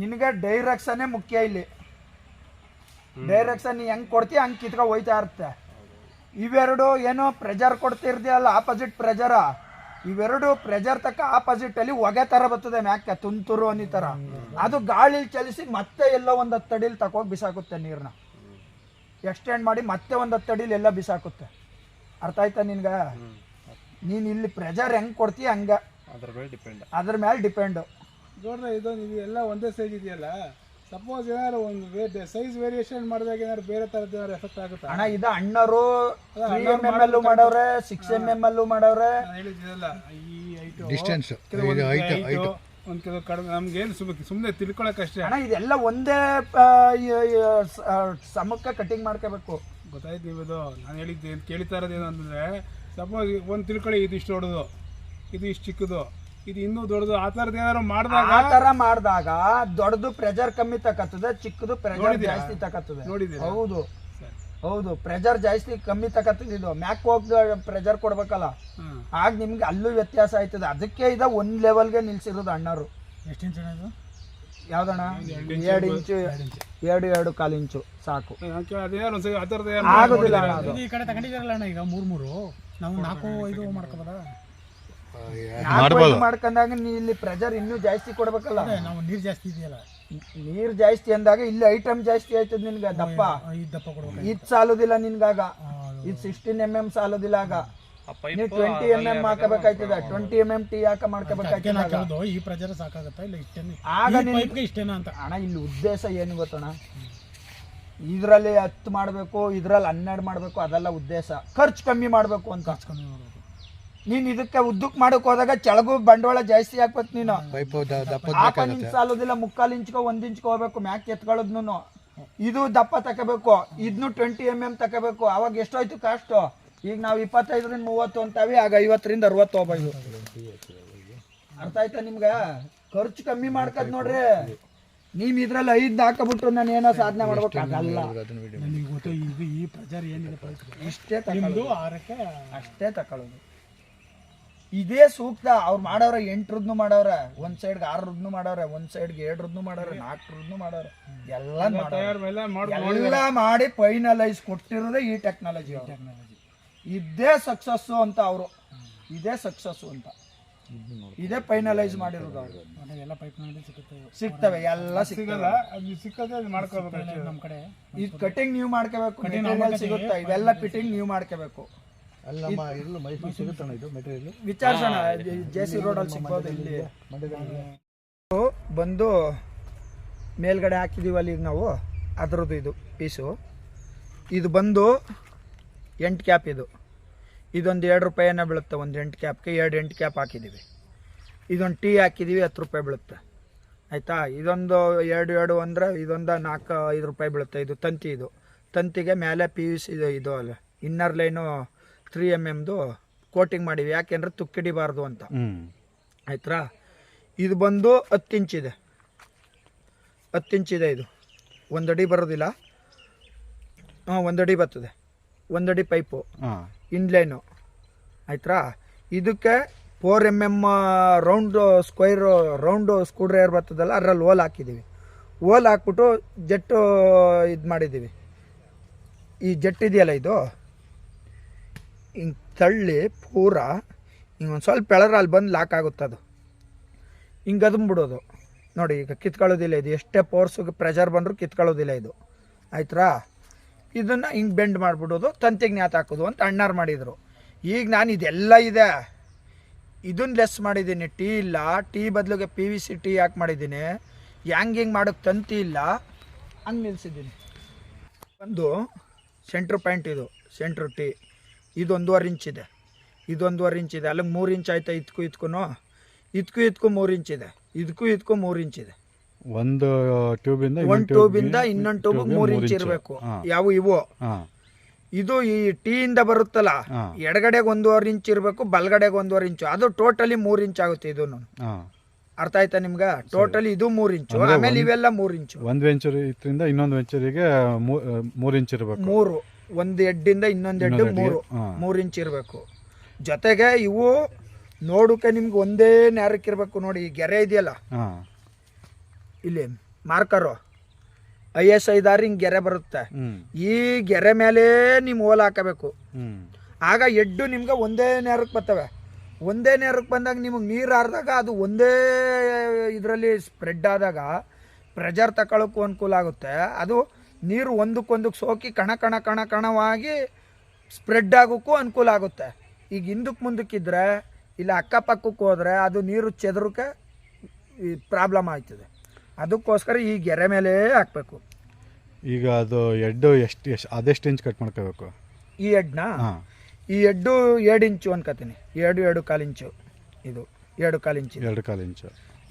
ನಿನಗೆ ಡೈರೆಕ್ಷನ್ನೇ ಮುಖ್ಯ ಇಲ್ಲಿ. ಡೈರೆಕ್ಷನ್ ನೀ ಹೆಂಗ್ ಕೊಡ್ತೀಯ ಹಂಗ್ ಕಿತ್ಕೊ ಹೋಯ್ತಾ ಇರುತ್ತೆ. ಇವೆರಡು ಏನೋ ಪ್ರೆಜರ್ ಕೊಡ್ತಿರ್ತೀಯಲ್ಲ ಆಪೋಸಿಟ್ ಪ್ರೆಜರ ಇವೆರಡು ಪ್ರೆಜರ್ ತಕ್ಕ ಆಪೋಸಿಟ್ ಅಲ್ಲಿ ಹೊಗೆ ತರ ಬರ್ತದೆ ಮ್ಯಾಕೆ? ತುಂತುರು ಅನ್ನಿ ತರ. ಅದು ಗಾಳಿಲಿ ಚಲಿಸಿ ಮತ್ತೆ ಎಲ್ಲ ಒಂದು ಹತ್ತು ಅಡಿಲಿ ತಕೋಗಿ ಬಿಸಾಕುತ್ತೆ ನೀರನ್ನ ಎಕ್ಸ್ಟೆಂಡ್ ಮಾಡಿ ಮತ್ತೆ ಒಂದು ಹತ್ತು ಅಡಿಲಿ ಎಲ್ಲ ಬಿಸಾಕುತ್ತೆ. ಅರ್ಥ ಆಯ್ತಾ ನಿನ್ಗ? ನೀನ್ ಇಲ್ಲಿ ಪ್ರೆಜರ್ ಹೆಂಗ್ ಕೊಡ್ತೀಯ ಹಂಗ? ಅದ್ರ ಮೇಲೆ ಡಿಪೆಂಡ್ ಅದ್ರ ಮೇಲೆ ಡಿಪೆಂಡ್ ನೋಡ್ರೆ ಇದು ನೀವು ಎಲ್ಲ ಒಂದೇ ಸೈಜ್ ಇದೆಯಲ್ಲ? ಸಪೋಸ್ ಏನಾದ್ರು ಒಂದು ಸೈಜ್ ವೇರಿಯೇಷನ್ ಮಾಡಿದಾಗ ಏನಾದ್ರು ಬೇರೆ ತರದ ಏನಾದ್ರು ಎಫೆಕ್ಟ್ ಆಗುತ್ತೆ? ಅಣ್ಣ ಇದು ಅಣ್ಣರು ಎಂ ಎಂ ಅಲ್ಲೂ ಮಾಡವ್ರೆ ಸಿಕ್ಸ್ ಎಂ ಎಂ ಅಲ್ಲೂ ಮಾಡವ್ರೆ. ಹೇಳಿದ್ದಿಲ್ಲ ಈ ಐಟು ಡಿಸ್ಟೆನ್ಸ್ ಒಂದು ಕೆಲವು ಕಡಿಮೆ ನಮ್ಗೇನು ಸುಮ್ಮನೆ ಸುಮ್ಮನೆ ತಿಳ್ಕೊಳಕ್ಕಷ್ಟೇ ಅಣ್ಣ ಇದೆಲ್ಲ ಒಂದೇ ಸಮಕ್ಕೆ ಕಟಿಂಗ್ ಮಾಡ್ಕೋಬೇಕು. ಗೊತ್ತಾಯ್ತು ನೀವು ಇದು ನಾನು ಹೇಳಿದ್ದೆ ಏನು ಕೇಳ್ತಾ ಇರೋದು ಏನು ಅಂತಂದರೆ ಸಪೋಸ್ ಒಂದು ತಿಳ್ಕೊಳ್ಳಿ ಇದು ಇಷ್ಟು ದೊಡ್ಡದು ಇದು ಇಷ್ಟು ಚಿಕ್ಕದು. ಇದು ಇನ್ನೂ ದೊಡ್ಡದು. ಆ ಥರದ್ದು ಏನಾದ್ರು ಮಾಡಿದಾಗ ಆ ತರ ಮಾಡಿದಾಗ ದೊಡ್ಡದು ಪ್ರೆಜರ್ ಕಮ್ಮಿ ತಕತ್ತದೆ ಚಿಕ್ಕದು ಪ್ರೆಜರ್? ಜಾಸ್ತಿ ತಕತ್ತದೆ. ನೋಡಿದ್ದೀರಾ? ಹೌದು. ಹೌದು ಪ್ರೆಜರ್ ಜಾಸ್ತಿ ಕಮ್ಮಿ ತಕತ್ತದೆ ಇದು. ಮ್ಯಾಕ್ ಹೋಗ್ ಪ್ರೆಜರ್ ಕೊಡ್ಬೇಕಲ್ಲ. ಹಾಂ. ಆಗ ನಿಮ್ಗೆ ಅಲ್ಲೂ ವ್ಯತ್ಯಾಸ ಆಯ್ತದೆ. ಅದಕ್ಕೆ ಇದ ಒಂದ್ ಲೆವೆಲ್ಗೆ ನಿಲ್ಸಿರೋದು ಅಣ್ಣರು ಎಷ್ಟು ಇಂಚ್ ಇದು? ಯಾವ್ದಣ್ಣ? ಎರಡು ಇಂಚು ಎರಡು ಎರಡು ಕಾಲು ಇಂಚು. ಸಾಕು. ಅದೇನಾರು ಒಂದು ಆ ಥರದ್ದು ಆಗುದಿಲ್ಲ ಅಣ್ಣ ಅದು. ಈ ಕಡೆ ತಗೊಂಡಿದಾರಲ್ಲ ಅಣ್ಣ ಈಗ ಮೂರ್ ಮೂರು? ನಾವು ನಾಲ್ಕು ಐದು ಮಾಡ್ಕೋಬೋದಾ? ನಾಲ್ಕು ಮಾಡ್ಕೊಂಡಾಗ ನೀ ಇಲ್ಲಿ ಪ್ರೆಜರ್ ಇನ್ನೂ ಜಾಸ್ತಿ ಕೊಡ್ಬೇಕಲ್ಲ? ನಾವು ನೀರ್ ಜಾಸ್ತಿ ಇದೆಯಲ್ಲ. ನೀರ್ ಜಾಸ್ತಿ ಅಂದಾಗ ಇಲ್ಲಿ ಐಟಮ್ ಜಾಸ್ತಿ ಆಯ್ತದ ನಿನ್ಗ ದಪ್ಪ. ದಪ್ಪ ಕೊಡ್ಬೇಕು. ಇದ್ ಸಾಲುದಿಲ್ಲ ನಿನ್ಗಾಗ. ಇದು ಸಿಕ್ಸ್ಟೀನ್ ಎಂ ಎಂ ಸಾಲೋದಿಲ್ಲ ಆಗ. ನೀವು ಟ್ವೆಂಟಿ ಎಂ ಎಂ ಹಾಕಬೇಕಾಯ್ತದ? ಟ್ವೆಂಟಿ ಎಂ ಎಂ ಟಿ ಹಾಕ ಮಾಡ್ಕೋಬೇಕಾಯ್ತದ ಈ ಪ್ರೆಜರ್ ಸಾಕಾಗತ್ತಾ ಇಲ್ಲ ಇಷ್ಟೇನೆ? ಆಗ ಇಷ್ಟೇನಾ ಅಂತ. ಅಣ್ಣ ಇಲ್ಲಿ ಉದ್ದೇಶ ಏನು ಗೊತ್ತಣ್ಣ? ಇದ್ರಲ್ಲಿ ಹತ್ತು ಮಾಡಬೇಕು ಇದ್ರಲ್ಲಿ ಹನ್ನೆರಡು ಮಾಡಬೇಕು ಅದೆಲ್ಲ ಉದ್ದೇಶ. ಖರ್ಚು ಕಮ್ಮಿ ಮಾಡಬೇಕು ಅಂತ. ಖರ್ಚು ಕಮ್ಮಿ ಮಾಡೋದು ನೀನ್ ಇದಕ್ಕೆ ಉದ್ದಕ್ ಮಾಡಕ್ ಹೋದಾಗ ಕೆಳಗು ಬಂಡವಾಳ ಜಾಸ್ತಿ ಹಾಕ್ಬೇಕು ನೀನು. ಪೈಪ್ ದಪ್ಪ ಹಾಕ ಇಂಚ್ ಸಾಲೋದಿಲ್ಲ ಮುಕ್ಕಾಲು ಇಂಚ್ಕೋ ಒಂದ್ ಇಂಚ್ಕೋ ಹೋಗ್ಬೇಕು ಮ್ಯಾಕ್ ಎತ್ಕೊಳ್ಳೋದ್ನು ಇದು ದಪ್ಪ ತಗೋಬೇಕು ಇದ್ನು ಟ್ವೆಂಟಿ ಎಂ ಎಂ ತಗೋಬೇಕು ಅವಾಗ ಎಷ್ಟೋಯ್ತು ಕಾಸ್ಟ್ ಈಗ ನಾವು ಇಪ್ಪತ್ತೈದರಿಂದ ಮೂವತ್ತು ಅಂತಾವಿ ಆಗ ಐವತ್ತರಿಂದ ಅರವತ್ತು ಹೋಗ್ಬೋದು. ಅರ್ಥ ಆಯ್ತಾ ನಿಮ್ಗ? ಖರ್ಚು ಕಮ್ಮಿ ಮಾಡ್ಕದ್ ನೋಡ್ರಿ ನೀವ್ ಇದ್ರಲ್ಲಿ ಐದ್ ಹಾಕಬಿಟ್ರು ನಾನು ಏನೋ ಸಾಧನೆ ಮಾಡ್ಬೇಕು. ಅದಲ್ಲ. ನನಗೆ ಗೊತ್ತು ಇದು ಈ ಪ್ರಚಾರ ಏನಿದೆ ಇಷ್ಟೇ ತಗೊಳ್ಳೋದು ಆರಕ್ಕೆ ಅಷ್ಟೇ ತಕೊಳ್ಳೋದು. ಇದೇ ಸೂಕ್ತ. ಅವ್ರು ಮಾಡವ್ರೆ ಎಂಟ್ರದ್ನು ಮಾಡವ್ರ ಒಂದ್ ಸೈಡ್ಗೆ ಆರರದ್ನು ಮಾಡವ್ರೆ ಒಂದ್ ಸೈಡ್ಗೆ ಏಳರದ್ನು ಮಾಡವ್ರೆ ನಾಲ್ಕರದ್ನು ಮಾಡವ್ರೆ. ಎಲ್ಲ ತಯಾರು ಮೇಲೆ ಮಾಡಿ ಎಲ್ಲ ಮಾಡಿ ಫೈನಲೈಸ್ ಕೊಟ್ಟಿರೋದೇ ಈ ಟೆಕ್ನಾಲಜಿ ಇದೇ ಸಕ್ಸಸ್ ಅಂತ ಅವರು. ಇದೇ ಸಕ್ಸಸ್ ಅಂತ. ಇದೇ ಫೈನಲೈಸ್ ಮಾಡಿರೋದು ಅವರು. ಎಲ್ಲ ಸಿಗುತ್ತೆ ಸಿಗ್ತವೆ. ಎಲ್ಲ ಸಿಗಲ್ಲ ಅದು ಸಿಕ್ಕದೆ ಅದು ಮಾಡ್ಕೋಬೇಕು ನಮ್ಮ ಕಡೆ. ಇದು ಕಟಿಂಗ್ ನೀವು ಮಾಡ್ಕೋಬೇಕು ಸಿಗುತ್ತಾ ಇವೆಲ್ಲ ಫಿಟ್ಟಿಂಗ್ ನೀವು ಮಾಡ್ಕೋಬೇಕು. ಅಲ್ಲಮ್ಮ ಇರಲು ಮೈಸೂರು ಸಿಗುತ್ತಣ್ಣ ಇದು ಮೆಟೀರಿಯಲ್ ವಿಚಾರಿಸೋಣ ಜೆ ಸಿ ರೋಡಲ್ಲಿ ಸಿಗ್ಬೋದು ಇಲ್ಲಿ. ಬಂದು ಮೇಲ್ಗಡೆ ಹಾಕಿದೀವಲ್ಲ ಈಗ ನಾವು ಅದರದ್ದು ಇದು ಪೀಸು. ಇದು ಬಂದು ಎಂಟು ಕ್ಯಾಪ್ ಇದು. ಇದೊಂದು ಎರಡು ರೂಪಾಯಿನ ಬೀಳುತ್ತೆ ಒಂದು ಎಂಟು ಕ್ಯಾಪ್ಗೆ ಎರಡು ಎಂಟು ಕ್ಯಾಪ್ ಹಾಕಿದ್ದೀವಿ ಇದೊಂದು ಟೀ ಹಾಕಿದ್ದೀವಿ ಹತ್ತು ರೂಪಾಯಿ ಬೀಳುತ್ತೆ. ಆಯಿತಾ? ಇದೊಂದು ಎರಡು ಎರಡು ಅಂದರೆ ಇದೊಂದು ನಾಲ್ಕು ಐದು ರೂಪಾಯಿ ಬೀಳುತ್ತೆ. ಇದು ತಂತಿ ಇದು. ತಂತಿಗೆ ಮೇಲೆ ಪಿ ಯು ಸಿ ಇದು ಅಲ್ಲ. ಇನ್ನರ್ ಲೈನು ತ್ರೀ ಎಂ ಎಮ್ದು ಕೋಟಿಂಗ್ ಮಾಡಿವಿ. ಯಾಕೆಂದ್ರೆ ತುಕ್ಕಿಡಿಬಾರ್ದು ಅಂತ. ಆಯ್ತಾ ಇದು ಬಂದು ಹತ್ತು ಇಂಚಿದೆ ಹತ್ತು ಇಂಚಿದೆ ಇದು ಒಂದಡಿ ಬರೋದಿಲ್ಲ. ಹಾಂ ಒಂದಡಿ ಬರ್ತದೆ. ಒಂದಡಿ ಪೈಪು ಇನ್ಲೈನು ಆಯ್ತಾ ಇದಕ್ಕೆ four M M round square round screwdriver ಬರ್ತದಲ್ಲ ಅದರಲ್ಲಿ ಓಲ್ ಹಾಕಿದ್ದೀವಿ ಓಲ್ ಹಾಕ್ಬಿಟ್ಟು ಜೆಟ್ಟು ಇದು ಮಾಡಿದ್ದೀವಿ ಈ ಜೆಟ್ ಇದೆಯಲ್ಲ ಇದು? ಹಿಂಗೆ ತಳ್ಳಿ ಪೂರ ಹಿಂಗೆ ಒಂದು ಸ್ವಲ್ಪ ಎಳರ ಅಲ್ಲಿ ಬಂದು ಲಾಕ್ ಆಗುತ್ತೆ ಅದು. ಹಿಂಗೆ ಬಿಡೋದು. ನೋಡಿ ಈಗ ಕಿತ್ಕೊಳ್ಳೋದಿಲ್ಲ ಇದು. ಎಷ್ಟೇ ಪೋರ್ಸಿಗೆ ಪ್ರೆಷರ್ ಬಂದರೂ ಕಿತ್ಕೊಳ್ಳೋದಿಲ್ಲ ಇದು. ಆಯ್ತಾ ಇದನ್ನು ಹಿಂಗೆ ಬೆಂಡ್ ಮಾಡಿಬಿಡೋದು, ತಂತಿಗೆ ನ್ಯಾತ್ ಹಾಕೋದು ಅಂತ ಅಣ್ಣಾರು ಮಾಡಿದರು. ಈಗ ನಾನು ಇದೆಲ್ಲ ಇದೆ. ಇದನ್ನ ಲೆಸ್ ಮಾಡಿದ್ದೀನಿ. ಟೀ ಇಲ್ಲ. ಟೀ ಬದಲಿಗೆ ಪಿ ವಿ ಸಿ ಟೀ ಯಾಕೆ ಮಾಡಿದ್ದೀನಿ? ಹ್ಯಾಂಗ್ ಹಿಂಗೆ ಮಾಡೋಕ್ಕೆ ತಂತಿ ಇಲ್ಲ. ಹಂಗೆ ನಿಲ್ಲಿಸಿದ್ದೀನಿ ಒಂದು ಸೆಂಟ್ರ್ ಪಾಯಿಂಟ್ ಇದು. ಸೆಂಟ್ರ್ ಟೀ ಇದು ಒಂದೂವರೆ ಇಂಚ್ ಇದೆ. ಇದು ಇದೆ. ಅಲ್ಲಿಗೆ ಮೂರು ಇಂಚ್ ಆಯ್ತಾ ಇದ್ಕು ಇದ್ಕು ಇದ್ಕು ಇದಕ್ಕೂ ಮೂರು ಇಂಚ್ ಇದೆ. ಇದಕ್ಕೂ ಇದಕ್ಕೂ ಮೂರು ಇಂಚ್ ಇದೆ. ಒಂದು ಟ್ಯೂಬಿಂದ ಒಂದು ಟ್ಯೂಬಿಂದ ಇನ್ನೊಂದು ಟ್ಯೂಬ್ ಮೂರು ಇಂಚ್ ಇರಬೇಕು. ಯಾವ ಇವು? ಇದು ಈ ಟೀಯಿಂದ ಬರುತ್ತಲ್ಲ ಹಾ. ಎಡಗಡೆಗೆ ಒಂದೂವರೆ ಇಂಚ್ ಇರಬೇಕು ಬಲಗಡೆಗೆ ಒಂದೂವರೆ ಇಂಚು. ಅದು ಟೋಟಲಿ ಮೂರು ಇಂಚ್ ಆಗುತ್ತೆ ಇದು ಅರ್ಥ ಆಯ್ತಾ ನಿಮ್ಗೆ? ಟೋಟಲಿ ಇದು ಮೂರು ಇಂಚು. ಆಮೇಲೆ ಇವೆಲ್ಲ ಮೂರು ಇಂಚು. ಒಂದು ವೆಂಚರ್ ಇದರಿಂದ ಇನ್ನೊಂದು ವೆಂಚರಿಗೆ ಮೂರು ಇಂಚ್ ಇರಬೇಕು. ಮೂರು. ಒಂದು ಎಡ್ಡಿಂದ ಇನ್ನೊಂದು ಎಡ್ಡು ಮೂರು. ಮೂರು ಇಂಚ್ ಇರಬೇಕು. ಜೊತೆಗೆ ಇವು ನೋಡೋಕೆ ನಿಮ್ಗೆ ಒಂದೇ ನೇರಕ್ಕೆ ಇರಬೇಕು ನೋಡಿ ಈ ಗೆರೆ ಇದೆಯಲ್ಲ? ಇಲ್ಲಿ ಮಾರ್ಕರು ಐ ಎಸ್ ಐ ದಾರಿ ಹಿಂಗೆ ಗೆರೆ ಬರುತ್ತೆ. ಈ ಗೆರೆ ಮೇಲೆ ನೀವು ಓಲ್ ಹಾಕಬೇಕು. ಆಗ ಎಡ್ಡು ನಿಮ್ಗೆ ಒಂದೇ ನೇರಕ್ಕೆ ಬರ್ತವೆ. ಒಂದೇ ನೇರಕ್ಕೆ ಬಂದಾಗ ನಿಮಗೆ ನೀರು ಹಾರಿದಾಗ ಅದು ಒಂದೇ ಇದರಲ್ಲಿ ಸ್ಪ್ರೆಡ್ ಆದಾಗ ಪ್ರೆಜರ್ ತಗೊಳ್ಳೋಕ್ಕೂ ಅನುಕೂಲ ಆಗುತ್ತೆ. ಅದು ನೀರು ಒಂದಕ್ಕೊಂದಕ್ಕೆ ಸೋಕಿ ಕಣ ಕಣ ಕಣ ಕಣವಾಗಿ ಸ್ಪ್ರೆಡ್ ಆಗೋಕ್ಕೂ ಅನುಕೂಲ ಆಗುತ್ತೆ. ಈಗ ಹಿಂದಕ್ಕೆ ಮುಂದಕ್ಕಿದ್ರೆ ಇಲ್ಲ ಅಕ್ಕಪಕ್ಕಕ್ಕೆ ಹೋದರೆ ಅದು ನೀರು ಚೆದರಕ್ಕೆ ಪ್ರಾಬ್ಲಮ್ ಆಯ್ತದೆ. ಅದಕ್ಕೋಸ್ಕರ ಈ ಗೆರೆ ಮೇಲೆ ಹಾಕಬೇಕು. ಈಗ ಅದು ಎಡ್ಡು ಎಷ್ಟು ಎಷ್ಟು ಅದೆಷ್ಟು ಇಂಚ್ ಕಟ್ ಮಾಡ್ಕೋಬೇಕು? ಈ ಎಡ್ನ ಈ ಎಡ್ಡು ಎರಡು ಇಂಚು ಅನ್ಕೋತೀನಿ. ಎರಡು ಎರಡು ಕಾಲು ಇಂಚು ಇದು. ಎರಡು ಕಾಲು ಇಂಚು. ಎರಡು ಕಾಲು ಇಂಚು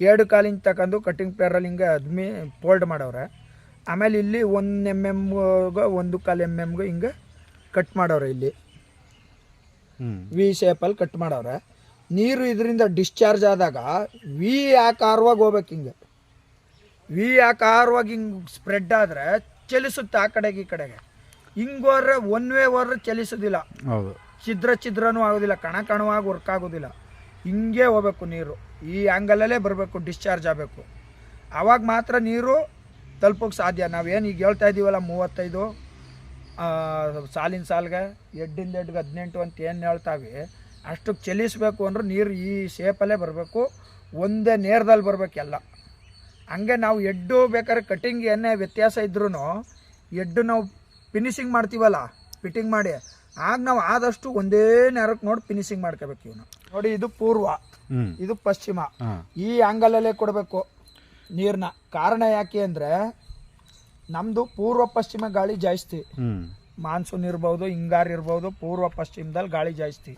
ಎರಡು ಕಾಲು ಇಂಚ್ ತಗೊಂಡು ಕಟ್ಟಿಂಗ್ ಪೇರಲ್ಲಿ ಹಿಂಗೆ ಅದ್ಮಿ ಫೋಲ್ಡ್ ಮಾಡವ್ರೆ. ಆಮೇಲೆ ಇಲ್ಲಿ ಒಂದು ಎಂ ಎಮ್ಗೆ ಒಂದು ಕಾಲು ಎಂ ಎಮ್ಗೆ ಹಿಂಗೆ ಕಟ್ ಮಾಡವ್ರೆ ಇಲ್ಲಿ. ವಿ ಶೇಪಲ್ಲಿ ಕಟ್ ಮಾಡವ್ರೆ. ನೀರು ಇದರಿಂದ ಡಿಸ್ಚಾರ್ಜ್ ಆದಾಗ ವಿ ಆಕಾರವಾಗಿ ಹೋಗ್ಬೇಕು ಹಿಂಗೆ? ವಿ ಆಕಾರವಾಗಿ ಹಿಂಗೆ ಸ್ಪ್ರೆಡ್ ಆದರೆ ಚಲಿಸುತ್ತೆ ಆ ಕಡೆಗೆ ಈ ಕಡೆಗೆ. ಹಿಂಗೆ ಹೋದ್ರೆ ಒನ್ ವೇ ಹೋದ್ರೆ ಚಲಿಸೋದಿಲ್ಲ. ಹೌದು. ಛಿದ್ರ ಛಿದ್ರನೂ ಆಗೋದಿಲ್ಲ ಕಣ ಕಣವಾಗಿ ವರ್ಕ್ ಆಗೋದಿಲ್ಲ. ಹಿಂಗೆ ಹೋಗ್ಬೇಕು ನೀರು. ಈ ಆ್ಯಂಗಲಲ್ಲೇ ಬರಬೇಕು ಡಿಸ್ಚಾರ್ಜ್ ಆಗಬೇಕು. ಆವಾಗ ಮಾತ್ರ ನೀರು ತಲುಪೋಕೆ ಸಾಧ್ಯ. ನಾವೇನು ಈಗ ಹೇಳ್ತಾ ಇದ್ದೀವಲ್ಲ ಮೂವತ್ತೈದು ಸಾಲಿನ ಸಾಲಿಗೆ ಎಡ್ಡಿಂದ ಎಡ್ಗೆ ಹದಿನೆಂಟು ಅಂತ ಏನು ಹೇಳ್ತಾವೆ ಅಷ್ಟಕ್ಕೆ ಚಲಿಸಬೇಕು ಅಂದ್ರೆ ನೀರು ಈ ಶೇಪಲ್ಲೇ ಬರಬೇಕು ಒಂದೇ ನೇರದಲ್ಲಿ ಬರಬೇಕೆಲ್ಲ ಹಂಗೆ ನಾವು ಎಡ್ಡು ಬೇಕಾದ್ರೆ ಕಟಿಂಗ್ ಏನೇ ವ್ಯತ್ಯಾಸ ಇದ್ರೂ ಎಡ್ಡು ನಾವು ಫಿನಿಶಿಂಗ್ ಮಾಡ್ತೀವಲ್ಲ ಫಿಟ್ಟಿಂಗ್ ಮಾಡಿ ಆಗ ನಾವು ಆದಷ್ಟು ಒಂದೇ ನೇರಕ್ಕೆ ನೋಡಿ ಫಿನಿಶಿಂಗ್ ಮಾಡ್ಕೋಬೇಕು ಇವನು. ನೋಡಿ ಇದು ಪೂರ್ವ ಇದು ಪಶ್ಚಿಮ. ಈ ಆ್ಯಂಗಲಲ್ಲೇ ಕೊಡಬೇಕು. ನೀರನ್ನ ಕಾರಣ ಯಾಕೆ ಅಂದರೆ ನಮ್ಮದು ಪೂರ್ವ ಪಶ್ಚಿಮ ಗಾಳಿ ಜಾಸ್ತಿ ಮಾನ್ಸೂನ್ ಇರ್ಬೋದು ಹಿಂಗಾರು ಇರ್ಬೋದು ಪೂರ್ವ ಪಶ್ಚಿಮದಲ್ಲಿ ಗಾಳಿ ಜಾಸ್ತಿ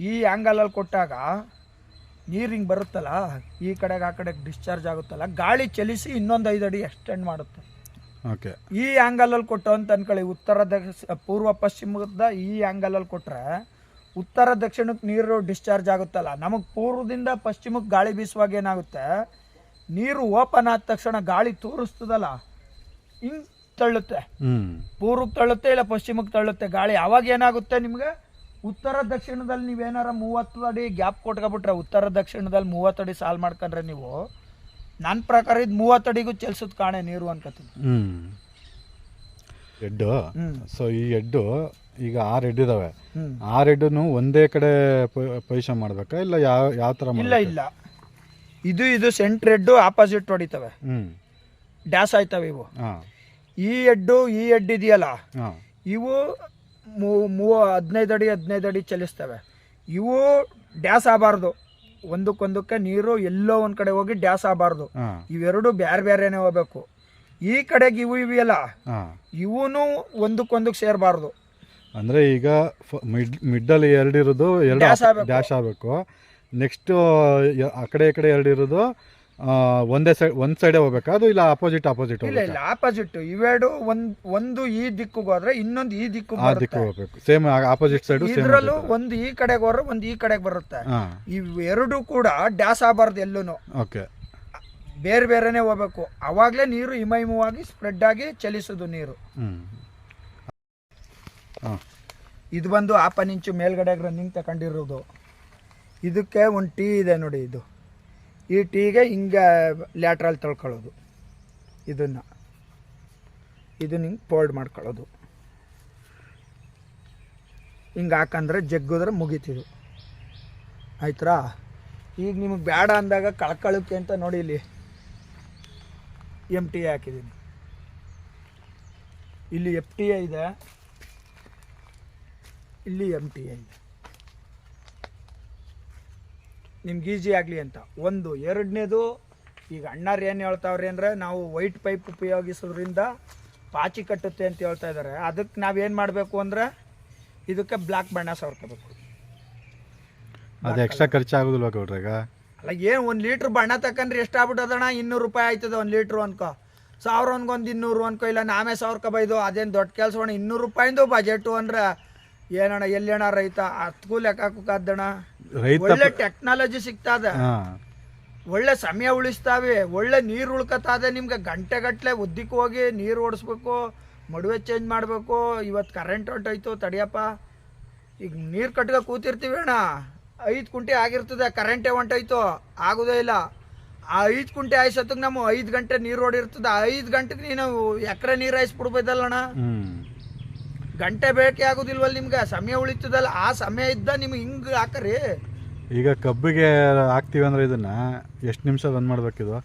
ಈ ಆ್ಯಂಗಲಲ್ಲಿ ಕೊಟ್ಟಾಗ ನೀರು ಹಿಂಗೆ ಬರುತ್ತಲ್ಲ ಈ ಕಡೆಗೆ ಆ ಕಡೆಗೆ ಡಿಸ್ಚಾರ್ಜ್ ಆಗುತ್ತಲ್ಲ ಗಾಳಿ ಚಲಿಸಿ ಇನ್ನೊಂದು ಐದು ಅಡಿ ಎಕ್ಸ್ಟೆಂಡ್ ಮಾಡುತ್ತೆ. ಓಕೆ. ಈ ಆ್ಯಂಗಲಲ್ಲಿ ಕೊಟ್ಟು ಅಂತ ಅನ್ಕೊಳ್ಳಿ ಉತ್ತರ ದಕ್ಷ ಪೂರ್ವ ಪಶ್ಚಿಮದ ಈ ಆ್ಯಂಗಲಲ್ಲಿ ಕೊಟ್ಟರೆ ಉತ್ತರ ದಕ್ಷಿಣಕ್ಕೆ ನೀರು ಡಿಸ್ಚಾರ್ಜ್ ಆಗುತ್ತಲ್ಲ. ನಮಗೆ ಪೂರ್ವದಿಂದ ಪಶ್ಚಿಮಕ್ಕೆ ಗಾಳಿ ಬೀಸುವಾಗ ಏನಾಗುತ್ತೆ ನೀರು ಓಪನ್ ಆದ ತಕ್ಷಣ ಗಾಳಿ ತೋರಿಸ್ತದಲ್ಲ ಹಿಂಗ್ ತಳ್ಳುತ್ತೆ. ಪೂರ್ವಕ್ಕೆ ತಳ್ಳುತ್ತೆ ಇಲ್ಲ ಪಶ್ಚಿಮಕ್ಕೆ ತಳ್ಳುತ್ತೆ? ಗಾಳಿ ಅವಾಗ ಏನಾಗುತ್ತೆ ನಿಮ್ಗೆ? ಉತ್ತರ ದಕ್ಷಿಣದಲ್ಲಿ ನೀವೇನಾರ ಮೂವತ್ತು ಅಡಿ ಗ್ಯಾಪ್ ಕೊಟ್ಕೊಬಿಟ್ರೆ ಉತ್ತರ ದಕ್ಷಿಣದಲ್ಲಿ ಮೂವತ್ತು ಅಡಿ ಸಾಲ್ ಮಾಡ್ಕೊಂಡ್ರೆ ನೀವು ನನ್ನ ಪ್ರಕಾರ ಇದು ಮೂವತ್ತು ಅಡಿಗೂ ಚಲಿಸೋದು ಕಾಣೆ ನೀರು ಅನ್ಕೋತೀನಿ ಎಡ್ಡು. ಸೊ ಈ ಎಡ್ಡು ಈಗ ಆರು ಎಡ್ ಇದಾವೆ. ಆರು ಎಡ್ಡು ಒಂದೇ ಕಡೆ ಪೊಸಿಷನ್ ಮಾಡ್ಬೇಕಾ ಇಲ್ಲ ಯಾವ ಯಾವ ಥರ ಇಲ್ಲ ಇಲ್ಲ. ಇದು ಇದು ಸೆಂಟ್ರೆಡ್ಡು ಆಪೋಸಿಟ್ ಹೊಡಿತವೆ. ಡ್ಯಾಸ್ ಆಯ್ತವೆ ಇವು. ಹಾಂ. ಈ ಎಡ್ಡು ಈ ಹೆಡ್ ಇದೆಯಲ್ಲ ಹಾಂ. ಇವು ಮೂ ಮೂ ಹದಿನೈದು ಅಡಿ ಹದಿನೈದು ಅಡಿ ಚಲಿಸ್ತವೆ. ಇವು ಡ್ಯಾಸ್ ಆಗಬಾರ್ದು. ಒಂದಕ್ಕೊಂದಕ್ಕೆ ನೀರು ಎಲ್ಲೋ ಒಂದು ಕಡೆ ಹೋಗಿ ಡ್ಯಾಸ್ ಆಗಬಾರ್ದು. ಇವೆರಡು ಬೇರೆ ಬೇರೆನೇ ಹೋಗ್ಬೇಕು. ಈ ಕಡೆಗೆ ಇವು ಇವೆಯಲ್ಲ ಹಾಂ. ಇವನು ಒಂದಕ್ಕೊಂದಕ್ಕೆ ಸೇರಬಾರ್ದು. ಅಂದರೆ ಈಗ ಮಿಡ್ ಮಿಡ್ಡಲ್ಲಿ ಎರಡು ಇರೋದು ಎರಡು ಡ್ಯಾಸ್. ಡ್ಯಾಶ್ ಆಗಬೇಕು. ನೆಕ್ಸ್ಟು ಆ ಕಡೆ ಈ ಕಡೆ ಎರಡು ಇರೋದು ಒಂದೇ ಸೈಡ್ ಒಂದು ಸೈಡೇ ಹೋಗ್ಬೇಕಾ? ಅದು ಇಲ್ಲ ಆಪೋಸಿಟ್ ಆಪೋಸಿಟ್ ಇಲ್ಲ ಇಲ್ಲ ಆಪೋಸಿಟ್ ಇವೆರಡು ಒಂದು ಒಂದು ಈ ದಿಕ್ಕಿಗೆ ಹೋದ್ರೆ ಇನ್ನೊಂದು ಈ ದಿಕ್ಕು ಆ ದಿಕ್ಕು ಹೋಗ್ಬೇಕು. ಸೇಮ್ ಆಪೋಸಿಟ್ ಸೈಡ್ ಇದರಲ್ಲೂ ಒಂದು ಈ ಕಡೆಗೆ ಹೋದ್ರೆ ಒಂದು ಈ ಕಡೆಗೆ ಬರುತ್ತೆ. ಇವೆರಡು ಕೂಡ ಡ್ಯಾಸ್ ಆಗಬಾರ್ದು ಎಲ್ಲೂ ಓಕೆ. ಬೇರೆ ಬೇರೆನೆ ಹೋಗ್ಬೇಕು. ಅವಾಗಲೇ ನೀರು ಹಿಮಹಿಮವಾಗಿ ಸ್ಪ್ರೆಡ್ ಆಗಿ ಚಲಿಸೋದು ನೀರು. ಇದು ಬಂದು ಆಪನ್ ಇಂಚು ಮೇಲ್ಗಡೆ ರನ್ನಿಂಗ್ ತಗೊಂಡಿರೋದು. ಇದಕ್ಕೆ ಒಂದು ಟೀ ಇದೆ ನೋಡಿ ಇದು. ಈ ಟೀಗೆ ಹಿಂಗೆ ಲ್ಯಾಟ್ರಲ್ಲಿ ತೊಳ್ಕೊಳ್ಳೋದು. ಇದನ್ನು. ಇದನ್ನ ಹಿಂಗೆ ಫೋಲ್ಡ್ ಮಾಡ್ಕೊಳ್ಳೋದು. ಹಿಂಗೆ ಹಾಕಂದ್ರೆ ಜಗ್ಗಿದ್ರೆ ಮುಗೀತಿದು. ಆಯ್ತಾ ಈಗ ನಿಮಗೆ ಬೇಡ ಅಂದಾಗ ಕಳ್ಕೊಳ್ಳೋಕ್ಕೆ ಅಂತ ನೋಡಿ ಇಲ್ಲಿ. ಎಂ ಟಿ ಎ ಹಾಕಿದ್ದೀನಿ ಇಲ್ಲಿ ಎಫ್ ಟಿ ಎ ಇದೆ. ಇಲ್ಲಿ ಎಂ ಟಿ ಎ ಇದೆ. ನಿಮ್ಗೆ ಈಸಿ ಆಗಲಿ ಅಂತ. ಒಂದು ಎರಡನೇದು ಈಗ ಅಣ್ಣಾರು ಏನು ಹೇಳ್ತಾವ್ರಿ ಅಂದರೆ ನಾವು ವೈಟ್ ಪೈಪ್ ಉಪಯೋಗಿಸೋದ್ರಿಂದ ಪಾಚಿ ಕಟ್ಟುತ್ತೆ ಅಂತ ಹೇಳ್ತಾ ಇದ್ದಾರೆ ಅದಕ್ಕೆ ನಾವೇನು ಮಾಡಬೇಕು ಅಂದರೆ ಇದಕ್ಕೆ ಬ್ಲ್ಯಾಕ್ ಬಣ್ಣ ಸವರ್ಕೋಬೇಕು. ಅದು ಎಕ್ಸ್ಟ್ರಾ ಖರ್ಚಾಗೋದಿಲ್ವ ಗೌಡ್ರೆ ಈಗ? ಅಲ್ಲ ಏನು ಒಂದು ಲೀಟ್ರ್ ಬಣ್ಣ ತಕೊಂಡ್ರೆ ಎಷ್ಟಾಗ್ಬಿಟ್ಟದಣ್ಣ? ಇನ್ನೂರು ರೂಪಾಯಿ ಆಯ್ತದ ಒಂದು ಲೀಟ್ರು ಅನ್ಕೋ. ಸಾವಿರ ಒಂದು ಇನ್ನೂರು ಅನ್ಕೋ ಇಲ್ಲ ನಾವೇ ಸಾವಿರ ಬೈದು ಅದೇನು ದೊಡ್ಡ ಕೆಲಸ ಅಣ್ಣ ಇನ್ನೂರು ರೂಪಾಯಿಂದು ಬಜೆಟು ಅಂದ್ರೆ ಏನಣ್ಣ ಎಲ್ಲಿ ಅಣ್ಣ ರೈತ? ಹತ್ಗೂ ಲೆಕ್ಕ ಹಾಕೋಕಾದ್ದಣ್ಣ ರೈತ ಒಳ್ಳೆ ಟೆಕ್ನಾಲಜಿ ಸಿಗ್ತದ. ಒಳ್ಳೆ ಸಮಯ ಉಳಿಸ್ತಾವೆ. ಒಳ್ಳೆ ನೀರು ಉಳ್ಕತ್ತಾದೆ ನಿಮ್ಗೆ. ಗಂಟೆ ಗಟ್ಟಲೆ ಉದ್ದಕ್ಕೆ ಹೋಗಿ ನೀರು ಓಡಿಸ್ಬೇಕು ಮಡುವೆ ಚೇಂಜ್ ಮಾಡಬೇಕು. ಇವತ್ತು ಕರೆಂಟ್ ಹೊಂಟೋಯ್ತು ತಡಿಯಪ್ಪ. ಈಗ ನೀರು ಕಟ್ಕ ಕೂತಿರ್ತೀವಿ ಅಣ್ಣ. ಐದು ಕುಂಟೆ ಆಗಿರ್ತದೆ ಕರೆಂಟೇ ಹೊಂಟೋಯ್ತು ಆಗೋದೇ ಇಲ್ಲ. ಆ ಐದು ಕುಂಟೆ ಆಯ್ಸತ್ತಿಗೆ ನಮ್ಮ ಐದು ಗಂಟೆ ನೀರು ಓಡಿರ್ತದೆ. ಐದು ಗಂಟೆಗೆ ನೀನು ಎಕರೆ ನೀರು ಹಾಯಿಸ್ಬಿಡ್ಬೋದಲ್ಲಣ್ಣ ಗಂಟೆ ಬೇಕೇ ಆಗುದಿಲ್ವಲ್ಲ ನಿಮ್ಗೆ? ಸಮಯ ಉಳಿತದಲ್ಲ. ಆ ಸಮಯ ಇದ್ದ ನಿಮ್ಗೆ ಹಿಂಗೆ ಹಾಕರಿ. ಈಗ ಕಬ್ಬಿಗೆ ಹಾಕ್ತೀವಿ ಅಂದ್ರೆ ಇದನ್ನ ಎಷ್ಟು ನಿಮಿಷ ರನ್ ಮಾಡ್ಬೇಕಿದು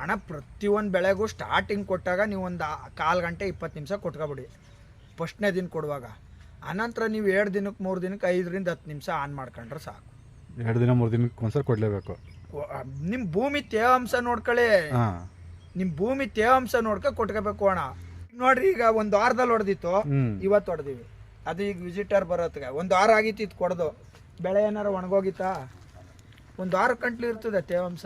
ಹಣ ಪ್ರತಿಯೊಂದು ಬೆಳೆಗೂ ಸ್ಟಾರ್ಟಿಂಗ್ ಕೊಟ್ಟಾಗ ನೀವು ಒಂದು ಕಾಲು ಗಂಟೆ ಇಪ್ಪತ್ತು ನಿಮಿಷ ಕೊಟ್ಕೊಬಿಡಿ. ಫಸ್ಟ್ನೇ ದಿನ ಕೊಡುವಾಗ. ಅನಂತರ ನೀವು ಎರಡು ದಿನಕ್ಕೆ ಮೂರು ದಿನಕ್ಕೆ ಐದರಿಂದ ಹತ್ತು ನಿಮಿಷ ಆನ್ ಮಾಡ್ಕೊಂಡ್ರೆ ಸಾಕು. ಎರಡು ದಿನ ಮೂರು ದಿನಕ್ಕೆ ಒಂದ್ಸಲ ಕೊಡಲೇಬೇಕು. ನಿಮ್ಮ ಭೂಮಿ ತೇವಾಂಶ ನೋಡ್ಕೊಳ್ಳಿ ನಿಮ್ಮ ಭೂಮಿ ತೇವಾಂಶ ನೋಡ್ಕೊ ಕೊಟ್ಕೋಬೇಕು ಅಣ್ಣ. ನೋಡ್ರಿ ಈಗ ಒಂದು ವಾರದಲ್ಲಿ ಹೊಡೆದಿತ್ತು ಇವತ್ತು ಹೊಡೆದಿವಿ. ಅದು ಈಗ ವಿಸಿಟರ್ ಬರೋತ್ಗೆ. ಒಂದು ವಾರ ಆಗಿತ್ತು ಇದು ಕೊಡೋದು. ಬೆಳೆ ಏನಾರು ಒಣಗೋಗಿತ್ತಾ? ಒಂದು ವಾರ ಕಂಟ್ಲಿ ಇರ್ತದೆ ತೇವಾಂಶ.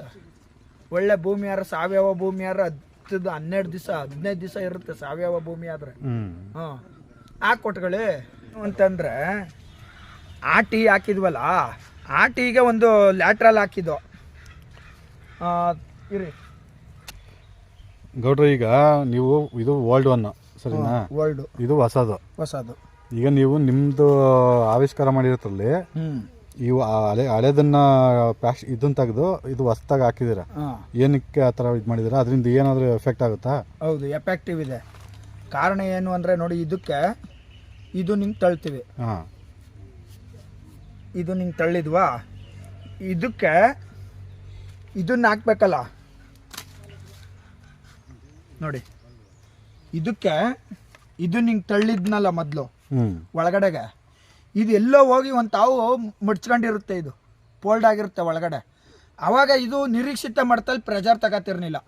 ಒಳ್ಳೆ ಭೂಮಿ ಯಾರ ಸಾವಯವ ಭೂಮಿ ಯಾರ ಹತ್ತದ ಹನ್ನೆರಡು ದಿವಸ ಹದಿನೈದು ದಿವಸ ಇರುತ್ತೆ ಸಾವಯವ ಭೂಮಿ ಆದ್ರೆ. ಹ್ಞೂ ಆ ಹಾಕಿ ಕೊಟ್ಕೊಳ್ಳಿ ಅಂತಂದ್ರೆ ಆ ಟೀ ಹಾಕಿದ್ವಲ್ಲ ಆ ಟೀಗೆ ಒಂದು ಲ್ಯಾಟ್ರಲ್ ಹಾಕಿದ್ದು. ಇರಿ. ಗೌಡ್ರೆ ಈಗ ನೀವು ಇದು ಓಲ್ಡ್ ಒನ್ ಸರಿನಾ? ವರ್ಲ್ಡ್ ಇದು ಹೊಸದು. ಹೊಸದು. ಈಗ ನೀವು ನಿಮ್ಮದು ಆವಿಷ್ಕಾರ ಮಾಡಿರೋದ್ರಲ್ಲಿ ಹ್ಞೂ ಇವು ಆ ಹಳೆ ಹಳೆದನ್ನ ಪ್ಯಾಶ್ ಇದನ್ನ ತೆಗೆದು ಇದು ಹೊಸ್ದಾಗಿ ಹಾಕಿದ್ದೀರಾ ಹಾಂ. ಏನಕ್ಕೆ ಆ ಥರ ಇದು ಮಾಡಿದ್ದೀರಾ ಅದರಿಂದ ಏನಾದರೂ ಎಫೆಕ್ಟ್ ಆಗುತ್ತಾ? ಹೌದು ಎಫೆಕ್ಟಿವ್ ಇದೆ. ಕಾರಣ ಏನು ಅಂದರೆ ನೋಡಿ ಇದಕ್ಕೆ ಇದು ನಿಂಗೆ ತಳ್ತೀವಿ. ಹಾಂ. ಇದು ನಿಂಗೆ ತಳ್ಳಿದ್ವಾ? ಇದಕ್ಕೆ ಇದನ್ನ ಹಾಕ್ಬೇಕಲ್ಲ? ನೋಡಿ. ಇದಕ್ಕೆ ಇದು ನಿಂಗೆ ತಳ್ಳಿದ್ನಲ್ಲ ಮೊದಲು ಒಳಗಡೆಗೆ. ಇದು ಎಲ್ಲೋ ಹೋಗಿ ಒಂದು ತಾವು ಮುಡ್ಸ್ಕೊಂಡಿರುತ್ತೆ ಇದು ಫೋಲ್ಡ್ ಆಗಿರುತ್ತೆ ಒಳಗಡೆ. ಆವಾಗ ಇದು ನಿರೀಕ್ಷಿತ ಮಟ್ಟದಲ್ಲಿ ಪ್ರೆಜರ್ ತಗೋತಿರ್ನಿಲ್ಲ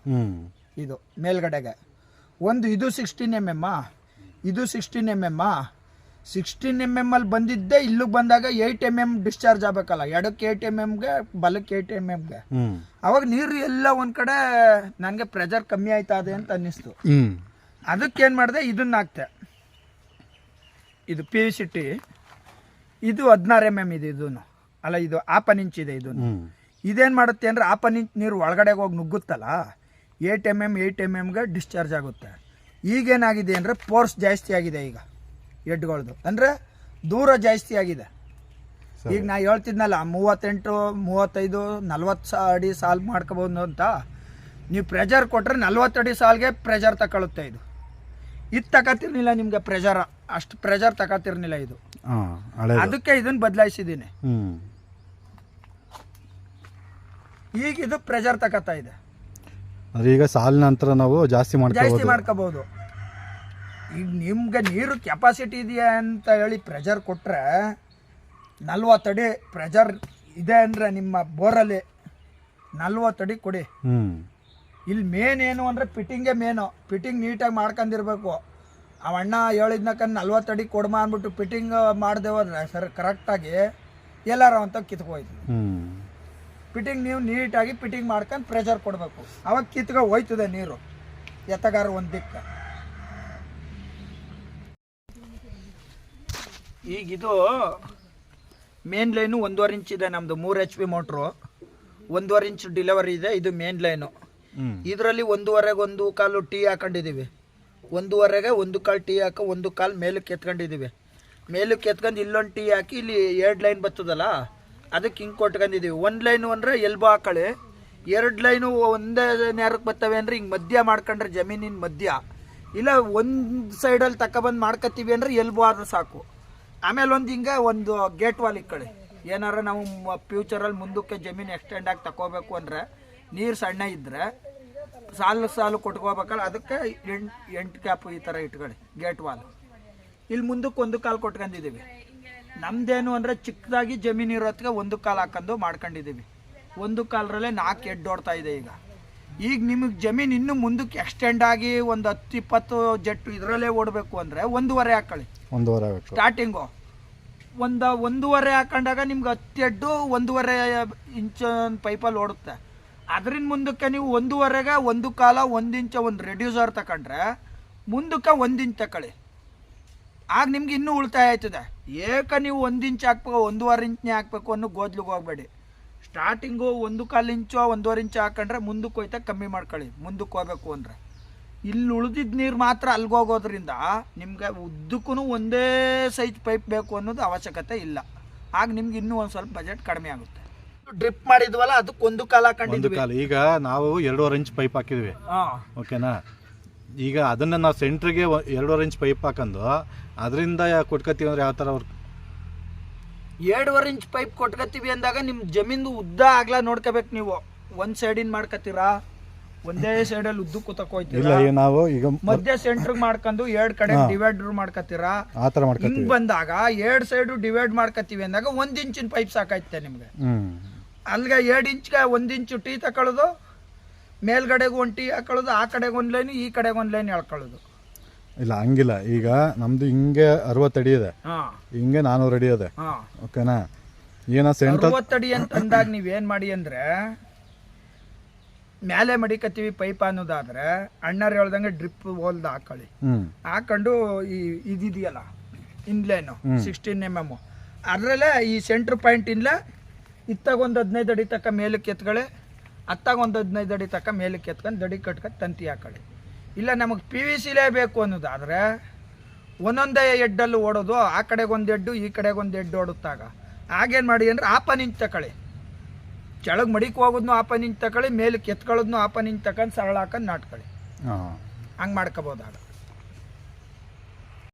ಇದು ಮೇಲ್ಗಡೆಗೆ. ಒಂದು ಇದು ಸಿಕ್ಸ್ಟೀನ್ ಎಂ ಎಮ್ಮ ಇದು ಸಿಕ್ಸ್ಟೀನ್ ಎಂ ಎಮ್ಮ ಸಿಕ್ಸ್ಟೀನ್ ಎಂ ಎಂ ಅಲ್ಲಿ ಬಂದಿದ್ದೆ ಇಲ್ಲಿಗೆ ಬಂದಾಗ ಏಯ್ಟ್ ಎಂ ಎಂ ಡಿಸ್ಚಾರ್ಜ್ ಆಗಬೇಕಲ್ಲ. ಎಡಕ್ಕೆ ಏಯ್ಟ್ ಎಂ ಎಮ್ಗೆ ಬಲಕ್ಕೆ ಏಯ್ಟ್ ಎಂ ಎಮ್ಗೆ ಹ್ಞೂ ಅವಾಗ ನೀರು ಎಲ್ಲ ಒಂದ್ ಕಡೆ ನನಗೆ ಪ್ರೆಷರ್ ಕಮ್ಮಿ ಆಯ್ತಾ ಇದೆ ಅಂತ ಅನ್ನಿಸ್ತು. ಅದಕ್ಕೆ ಏನು ಮಾಡಿದೆ ಇದನ್ನ ಹಾಕ್ತೆ ಇದು ಪಿ ಸಿ ಟಿ ಇದು ಹದಿನಾರು ಎಂ ಎಂ ಇದೆ ಇದನ್ನು ಅಲ್ಲ ಇದು ಆಪನ್ ಇಂಚ್ ಇದೆ ಇದನ್ನು ಹ್ಞೂ ಇದೇನು ಮಾಡುತ್ತೆ ಅಂದರೆ ಆಪನ್ ಇಂಚ್ ನೀರು ಒಳಗಡೆ ಹೋಗಿ ನುಗ್ಗುತ್ತಲ್ಲ eight M M eight M ಎಮ್ಗೆ discharge ಆಗುತ್ತೆ. ಈಗೇನಾಗಿದೆ ಅಂದರೆ ಫೋರ್ಸ್ ಜಾಸ್ತಿ ಆಗಿದೆ ಈಗ. ಎಡ್ಗಳದು. ಅಂದರೆ ದೂರ ಜಾಸ್ತಿ ಆಗಿದೆ. ಈಗ ನಾ ಹೇಳ್ತಿದ್ನಲ್ಲ ಮೂವತ್ತೆಂಟು ಮೂವತ್ತೈದು ನಲ್ವತ್ತು ಅಡಿ ಸಾಲ್ ಮಾಡ್ಕೋಬೋದು ಅಂತ. ನೀವು ಪ್ರೆಜರ್ ಕೊಟ್ಟರೆ ನಲ್ವತ್ತು ಅಡಿ ಸಾಲ್ಗೆ ಪ್ರೆಜರ್ ತಗೊಳುತ್ತೆ ಇದು. ಇದು ತಗೋತಿರ್ನಿಲ್ಲ ನಿಮಗೆ ಪ್ರೆಜರ್ ಅಷ್ಟು ಪ್ರೆಜರ್ ತಗೋತಿರ್ನಿಲ್ಲ ಇದು. ಅದಕ್ಕೆ ಇದನ್ನ ಬದಲಾಯಿಸಿದ್ದೀನಿ. ಈಗ ಇದು ಪ್ರೆಜರ್ ತಗೋತಾ ಇದೆ. ಈಗ ಸಾಲಿನ ನಂತರ ನಾವು ಜಾಸ್ತಿ ಜಾಸ್ತಿ ಮಾಡ್ಕೋಬಹುದು ಈಗ ನಿಮ್ಗೆ ನೀರು ಕೆಪಾಸಿಟಿ ಇದೆಯಾ ಅಂತ ಹೇಳಿ ಪ್ರೆಜರ್ ಕೊಟ್ಟರೆ ನಲ್ವತ್ತಡಿ ಪ್ರೆಷರ್ ಇದೆ ಅಂದರೆ ನಿಮ್ಮ ಬೋರಲ್ಲಿ ನಲ್ವತ್ತಡಿ ಕೊಡಿ. ಇಲ್ಲಿ ಮೇನ್ ಏನು ಅಂದರೆ ಫಿಟ್ಟಿಂಗೇ ಮೇನು ಫಿಟ್ಟಿಂಗ್ ನೀಟಾಗಿ ಮಾಡ್ಕೊಂಡಿರ್ಬೇಕು. ಆ ಅಣ್ಣ ಹೇಳಿದ್ನಕ್ಕ ನಲ್ವತ್ತಡಿ ಕೊಡ್ಮ ಅಂದ್ಬಿಟ್ಟು ಫಿಟ್ಟಿಂಗ್ ಮಾಡದೆ ಹೋದ್ರೆ ಸರ್ ಕರೆಕ್ಟಾಗಿ ಎಲ್ಲಾರ ಅಂತ ಕಿತ್ಕೋಯ್ತು. ಫಿಟ್ಟಿಂಗ್ ನೀವು ನೀಟಾಗಿ ಫಿಟ್ಟಿಂಗ್ ಮಾಡ್ಕೊಂಡು ಪ್ರೆಷರ್ ಕೊಡಬೇಕು. ಅವಾಗ ಕಿತ್ಕೊ ಹೋಯ್ತದೆ ನೀರು. ಎತ್ತಗಾರ ಒಂದು ದಿಕ್ಕ. ಈಗ ಇದು ಮೇನ್ ಲೈನು ಒಂದೂವರೆ ಇಂಚ್ ಇದೆ ನಮ್ಮದು ಮೂರು ಎಚ್ ಪಿ ಮೋಟ್ರು ಒಂದೂವರೆ ಇಂಚ್ ಡಿಲಿವರಿ ಇದೆ ಇದು ಮೇನ್ ಲೈನು ಇದರಲ್ಲಿ ಒಂದೂವರೆಗೆ ಒಂದು ಕಾಲು ಟೀ ಹಾಕೊಂಡಿದ್ದೀವಿ ಒಂದೂವರೆಗೆ ಒಂದು ಕಾಲು ಟೀ ಹಾಕಿ ಒಂದು ಕಾಲು ಮೇಲಕ್ಕೆ ಎತ್ಕೊಂಡಿದ್ದೀವಿ ಮೇಲಕ್ಕೆ ಎತ್ಕೊಂಡು ಇಲ್ಲೊಂದು ಟೀ ಹಾಕಿ ಇಲ್ಲಿ ಎರಡು ಲೈನ್ ಬರ್ತದಲ್ಲ ಅದಕ್ಕೆ ಹಿಂಗೆ ಕೊಟ್ಕೊಂಡಿದ್ದೀವಿ ಒಂದು ಲೈನು ಅಂದರೆ ಎಲ್ಬೋ ಹಾಕೊಳ್ಳಿ ಎರಡು ಲೈನು ಒಂದೇ ನೇರಕ್ಕೆ ಬರ್ತವೆ ಅಂದರೆ ಹಿಂಗೆ ಮಧ್ಯ ಮಾಡ್ಕೊಂಡ್ರೆ ಜಮೀನಿನ ಮಧ್ಯ. ಇಲ್ಲ ಒಂದು ಸೈಡಲ್ಲಿ ತಗೊಬಂದು ಮಾಡ್ಕೊತೀವಿ ಅಂದರೆ ಎಲ್ಬೋ ಆದ್ರೆ ಸಾಕು. ಆಮೇಲೆ ಒಂದು ಹಿಂಗೆ ಒಂದು ಗೇಟ್ ವಾಲ್ ಇಕ್ಕಳಿ. ಏನಾರ ನಾವು ಫ್ಯೂಚರಲ್ಲಿ ಮುಂದಕ್ಕೆ ಜಮೀನು ಎಕ್ಸ್ಟೆಂಡ್ ಆಗಿ ತಗೋಬೇಕು ಅಂದರೆ ನೀರು ಸಣ್ಣ ಇದ್ದರೆ ಸಾಲು ಸಾಲು ಕೊಟ್ಕೋಬೇಕಲ್ಲ, ಅದಕ್ಕೆ ಎಂಟು ಎಂಟು ಕ್ಯಾಪ್ ಈ ಥರ ಇಟ್ಕೊಳ್ಳಿ ಗೇಟ್ ವಾಲ್ ಇಲ್ಲಿ ಮುಂದಕ್ಕೆ ಒಂದು ಕಾಲು ಕೊಟ್ಕೊಂಡಿದ್ದೀವಿ ನಮ್ದೇನು ಅಂದರೆ ಚಿಕ್ಕದಾಗಿ ಜಮೀನು ಇರೋದಕ್ಕೆ ಒಂದು ಕಾಲು ಹಾಕೊಂಡು ಮಾಡ್ಕೊಂಡಿದ್ದೀವಿ ಒಂದು ಕಾಲರಲ್ಲೇ ನಾಲ್ಕು ಎಡ್ ಓಡ್ತಾ ಇದೆ ಈಗ. ಈಗ ನಿಮಗೆ ಜಮೀನು ಇನ್ನೂ ಮುಂದಕ್ಕೆ ಎಕ್ಸ್ಟೆಂಡ್ ಆಗಿ ಒಂದು ಹತ್ತು ಇಪ್ಪತ್ತು ಜೆಟ್ಟು ಇದರಲ್ಲೇ ಓಡಬೇಕು ಅಂದರೆ ಒಂದೂವರೆ ಹಾಕೊಳ್ಳಿ ಒಂದೂವರೆ ಸ್ಟಾರ್ಟಿಂಗು ಒಂದ ಒಂದೂವರೆ ಹಾಕೊಂಡಾಗ ನಿಮ್ಗೆ ಹತ್ತೆಡ್ಡು ಒಂದೂವರೆ ಇಂಚ್ ಪೈಪಲ್ಲಿ ಓಡುತ್ತೆ. ಅದರಿಂದ ಮುಂದಕ್ಕೆ ನೀವು ಒಂದೂವರೆಗೆ ಒಂದು ಕಾಲ ಒಂದು ಇಂಚ ಒಂದು ರೆಡ್ಯೂಸರ್ ತಗೊಂಡ್ರೆ ಮುಂದಕ್ಕೆ ಒಂದು ಇಂಚ್ ತಗೊಳ್ಳಿ ಆಗ ನಿಮ್ಗೆ ಇನ್ನೂ ಉಳಿತಾಯ ಆಯ್ತದೆ. ಏಕ ನೀವು ಒಂದು ಇಂಚ್ ಹಾಕ್ಬೇಕು, ಒಂದೂವರೆ ಇಂಚ್ನೇ ಹಾಕ್ಬೇಕು ಅನ್ನೋ ಗೋದ್ಲಿಗೆ ಹೋಗ್ಬೇಡಿ. ಸ್ಟಾರ್ಟಿಂಗು ಒಂದು ಕಾಲು ಇಂಚೋ, ಒಂದೂವರೆ ಇಂಚು ಹಾಕೊಂಡ್ರೆ ಮುಂದಕ್ಕೆ ಹೋಯ್ತಾ ಕಮ್ಮಿ ಮಾಡ್ಕೊಳ್ಳಿ. ಮುಂದಕ್ಕೆ ಹೋಗ್ಬೇಕು ಅಂದರೆ. ಇಲ್ಲಿ ಉಳಿದಿದ್ದ ನೀರು ಮಾತ್ರ ಅಲ್ಗೋಗೋದ್ರಿಂದ ನಿಮಗೆ ಉದ್ದಕ್ಕೂ ಒಂದೇ ಸೈಜ್ ಪೈಪ್ ಬೇಕು ಅನ್ನೋದು ಅವಶ್ಯಕತೆ ಇಲ್ಲ. ಆಗ ನಿಮ್ಗೆ ಇನ್ನೂ ಒಂದು ಸ್ವಲ್ಪ ಬಜೆಟ್ ಕಡಿಮೆ ಆಗುತ್ತೆ. ಡ್ರಿಪ್ ಮಾಡಿದ್ವಲ್ಲ ಅದಕ್ಕೆ ಒಂದು ಕಾಲ ಒಂದು ಕಾಲ. ಈಗ ನಾವು ಎರಡೂವರೆ ಇಂಚ್ ಪೈಪ್ ಹಾಕಿದ್ವಿ. ಹಾಂ. ಓಕೆನಾ? ಈಗ ಅದನ್ನ ನಾವು ಸೆಂಟ್ರಿಗೆ ಎರಡೂವರೆ ಇಂಚ್ ಪೈಪ್ ಹಾಕೊಂಡು ಅದರಿಂದ ಕೊಟ್ಕೋತೀವಿ ಅಂದ್ರೆ ಯಾವ ಥರ ಅವ್ರು ಎರಡೂವರೆ ಇಂಚ್ ಪೈಪ್ ಕೊಟ್ಕೋತೀವಿ ಅಂದಾಗ ನಿಮ್ಮ ಜಮೀನು ಉದ್ದ ಆಗ್ಲಾ ನೋಡ್ಕೋಬೇಕು ನೀವು. ಒಂದು ಸೈಡಿನ ಮಾಡ್ಕೊತೀರಾ ಒಂದೇ ಸೈಡಲ್ಲಿ ಉದ್ದಕ್ಕೂ ಇಲ್ಲ ತಕೋಯ್ತೀರಾ ಈಗ ನಾವು ಈಗ ಮಧ್ಯ ಸೆಂಟರ್ ಮಾಡ್ಕೊಂಡು ಎರಡು ಕಡೆ ಡಿವೈಡರ್ ಥರ ಹಿಂಗ್ ಬಂದಾಗ ಎರಡ್ ಸೈಡ್ ಡಿವೈಡ್ ಮಾಡ್ಕೊತೀವಿ ಅಂದಾಗ ಒಂದ್ ಇಂಚಿನ ಪೈಪ್ ಸಾಕಾಯ್ತೆ ನಿಮ್ಗೆ. ಹ್ಮ್. ಅಲ್ಲಿಗೆ ಎರಡು ಇಂಚ್ಗೆ ಒಂದ್ ಇಂಚು ಟೀ ತಕೊಳ್ಳೋದು ಮೇಲ್ಗಡೆಗೆ ಒಂದು ಟೀ ಹಾಕೊಳ್ಳೋದು ಆ ಕಡೆಗೆ ಒಂದು ಲೈನ್ ಈ ಕಡೆಗೆ ಒಂದು ಲೈನ್ ಹೇಳ್ಕೊಳ್ಳೋದು. ಇಲ್ಲ ಹಂಗಿಲ್ಲ. ಈಗ ನಮ್ದು ಹಿಂಗೆ ಅರವತ್ತು ಅಡಿ ಇದೆ. ಹಾ. ಹಿಂಗೆ ನಾನೂರು ಅಡಿ ಇದೆ. ಹಾ. ಓಕೆನಾ? ಏನೋ ಸೆಂಟರ್ ಅರವತ್ತಡಿ ಅಂತ ಅಂದಾಗ ನೀವೇನ್ ಮಾಡಿ ಅಂದ್ರೆ ಮೇಲೆ ಮಡಿಕತ್ತೀವಿ ಪೈಪ್ ಅನ್ನೋದಾದ್ರೆ ಅಣ್ಣರು ಹೇಳ್ದಂಗೆ ಡ್ರಿಪ್ ಹೋಲ್ದ ಹಾಕೊಳ್ಳಿ. ಹಾಕೊಂಡು ಈ ಇದಿದೆಯಲ್ಲ ಇನ್ಲೇನು ಸಿಕ್ಸ್ಟೀನ್ ಎಂ ಎಂ ಅದರಲ್ಲೇ ಈ ಸೆಂಟ್ರ್ ಪಾಯಿಂಟ್ ಇಂದ ಇತ್ತಾಗ ಒಂದು ಹದಿನೈದು ಅಡಿ ತಕ್ಕ ಮೇಲಕ್ಕೆ ಎತ್ಕೊಳ್ಳಿ ಅತ್ತಾಗ ಒಂದು ಹದಿನೈದು ಅಡಿ ತಕ್ಕ ಮೇಲಕ್ಕೆ ಎತ್ಕೊಂಡು ದಡಿ ಕಟ್ಕೊಂಡು ತಂತಿ ಹಾಕೊಳ್ಳಿ. ಇಲ್ಲ ನಮಗೆ ಪಿ ವಿ ಸಿಲೇ ಬೇಕು ಅನ್ನೋದಾದರೆ ಒಂದೊಂದೇ ಎಡ್ಡಲ್ಲಿ ಓಡೋದು ಆ ಕಡೆಗೊಂದು ಒಂದು ಎಡ್ಡು ಈ ಕಡೆಗೊಂದು ಒಂದು ಎಡ್ಡು ಓಡುತ್ತಾಗ. ಆಗೇನು ಮಾಡಿ ಅಂದರೆ ಆಪ ನಿಂತು ತಗೊಳ್ಳಿ ಕೆಳಗೆ ಮಡಿಕ್ ಹೋಗೋದ್ನು ಆಪ ನಿಂತು ತಗೊಳ್ಳಿ ಮೇಲಕ್ಕೆ ಕೆತ್ಕೊಳ್ಳೋದ್ನು ಆಪ ನಿಂತು ತಗೊಂಡು ಸರಳ ಹಾಕೊಂಡು ನಾಟ್ಕೊಳ್ಳಿ ಹಂಗೆ ಮಾಡ್ಕೋಬೋದಾಗ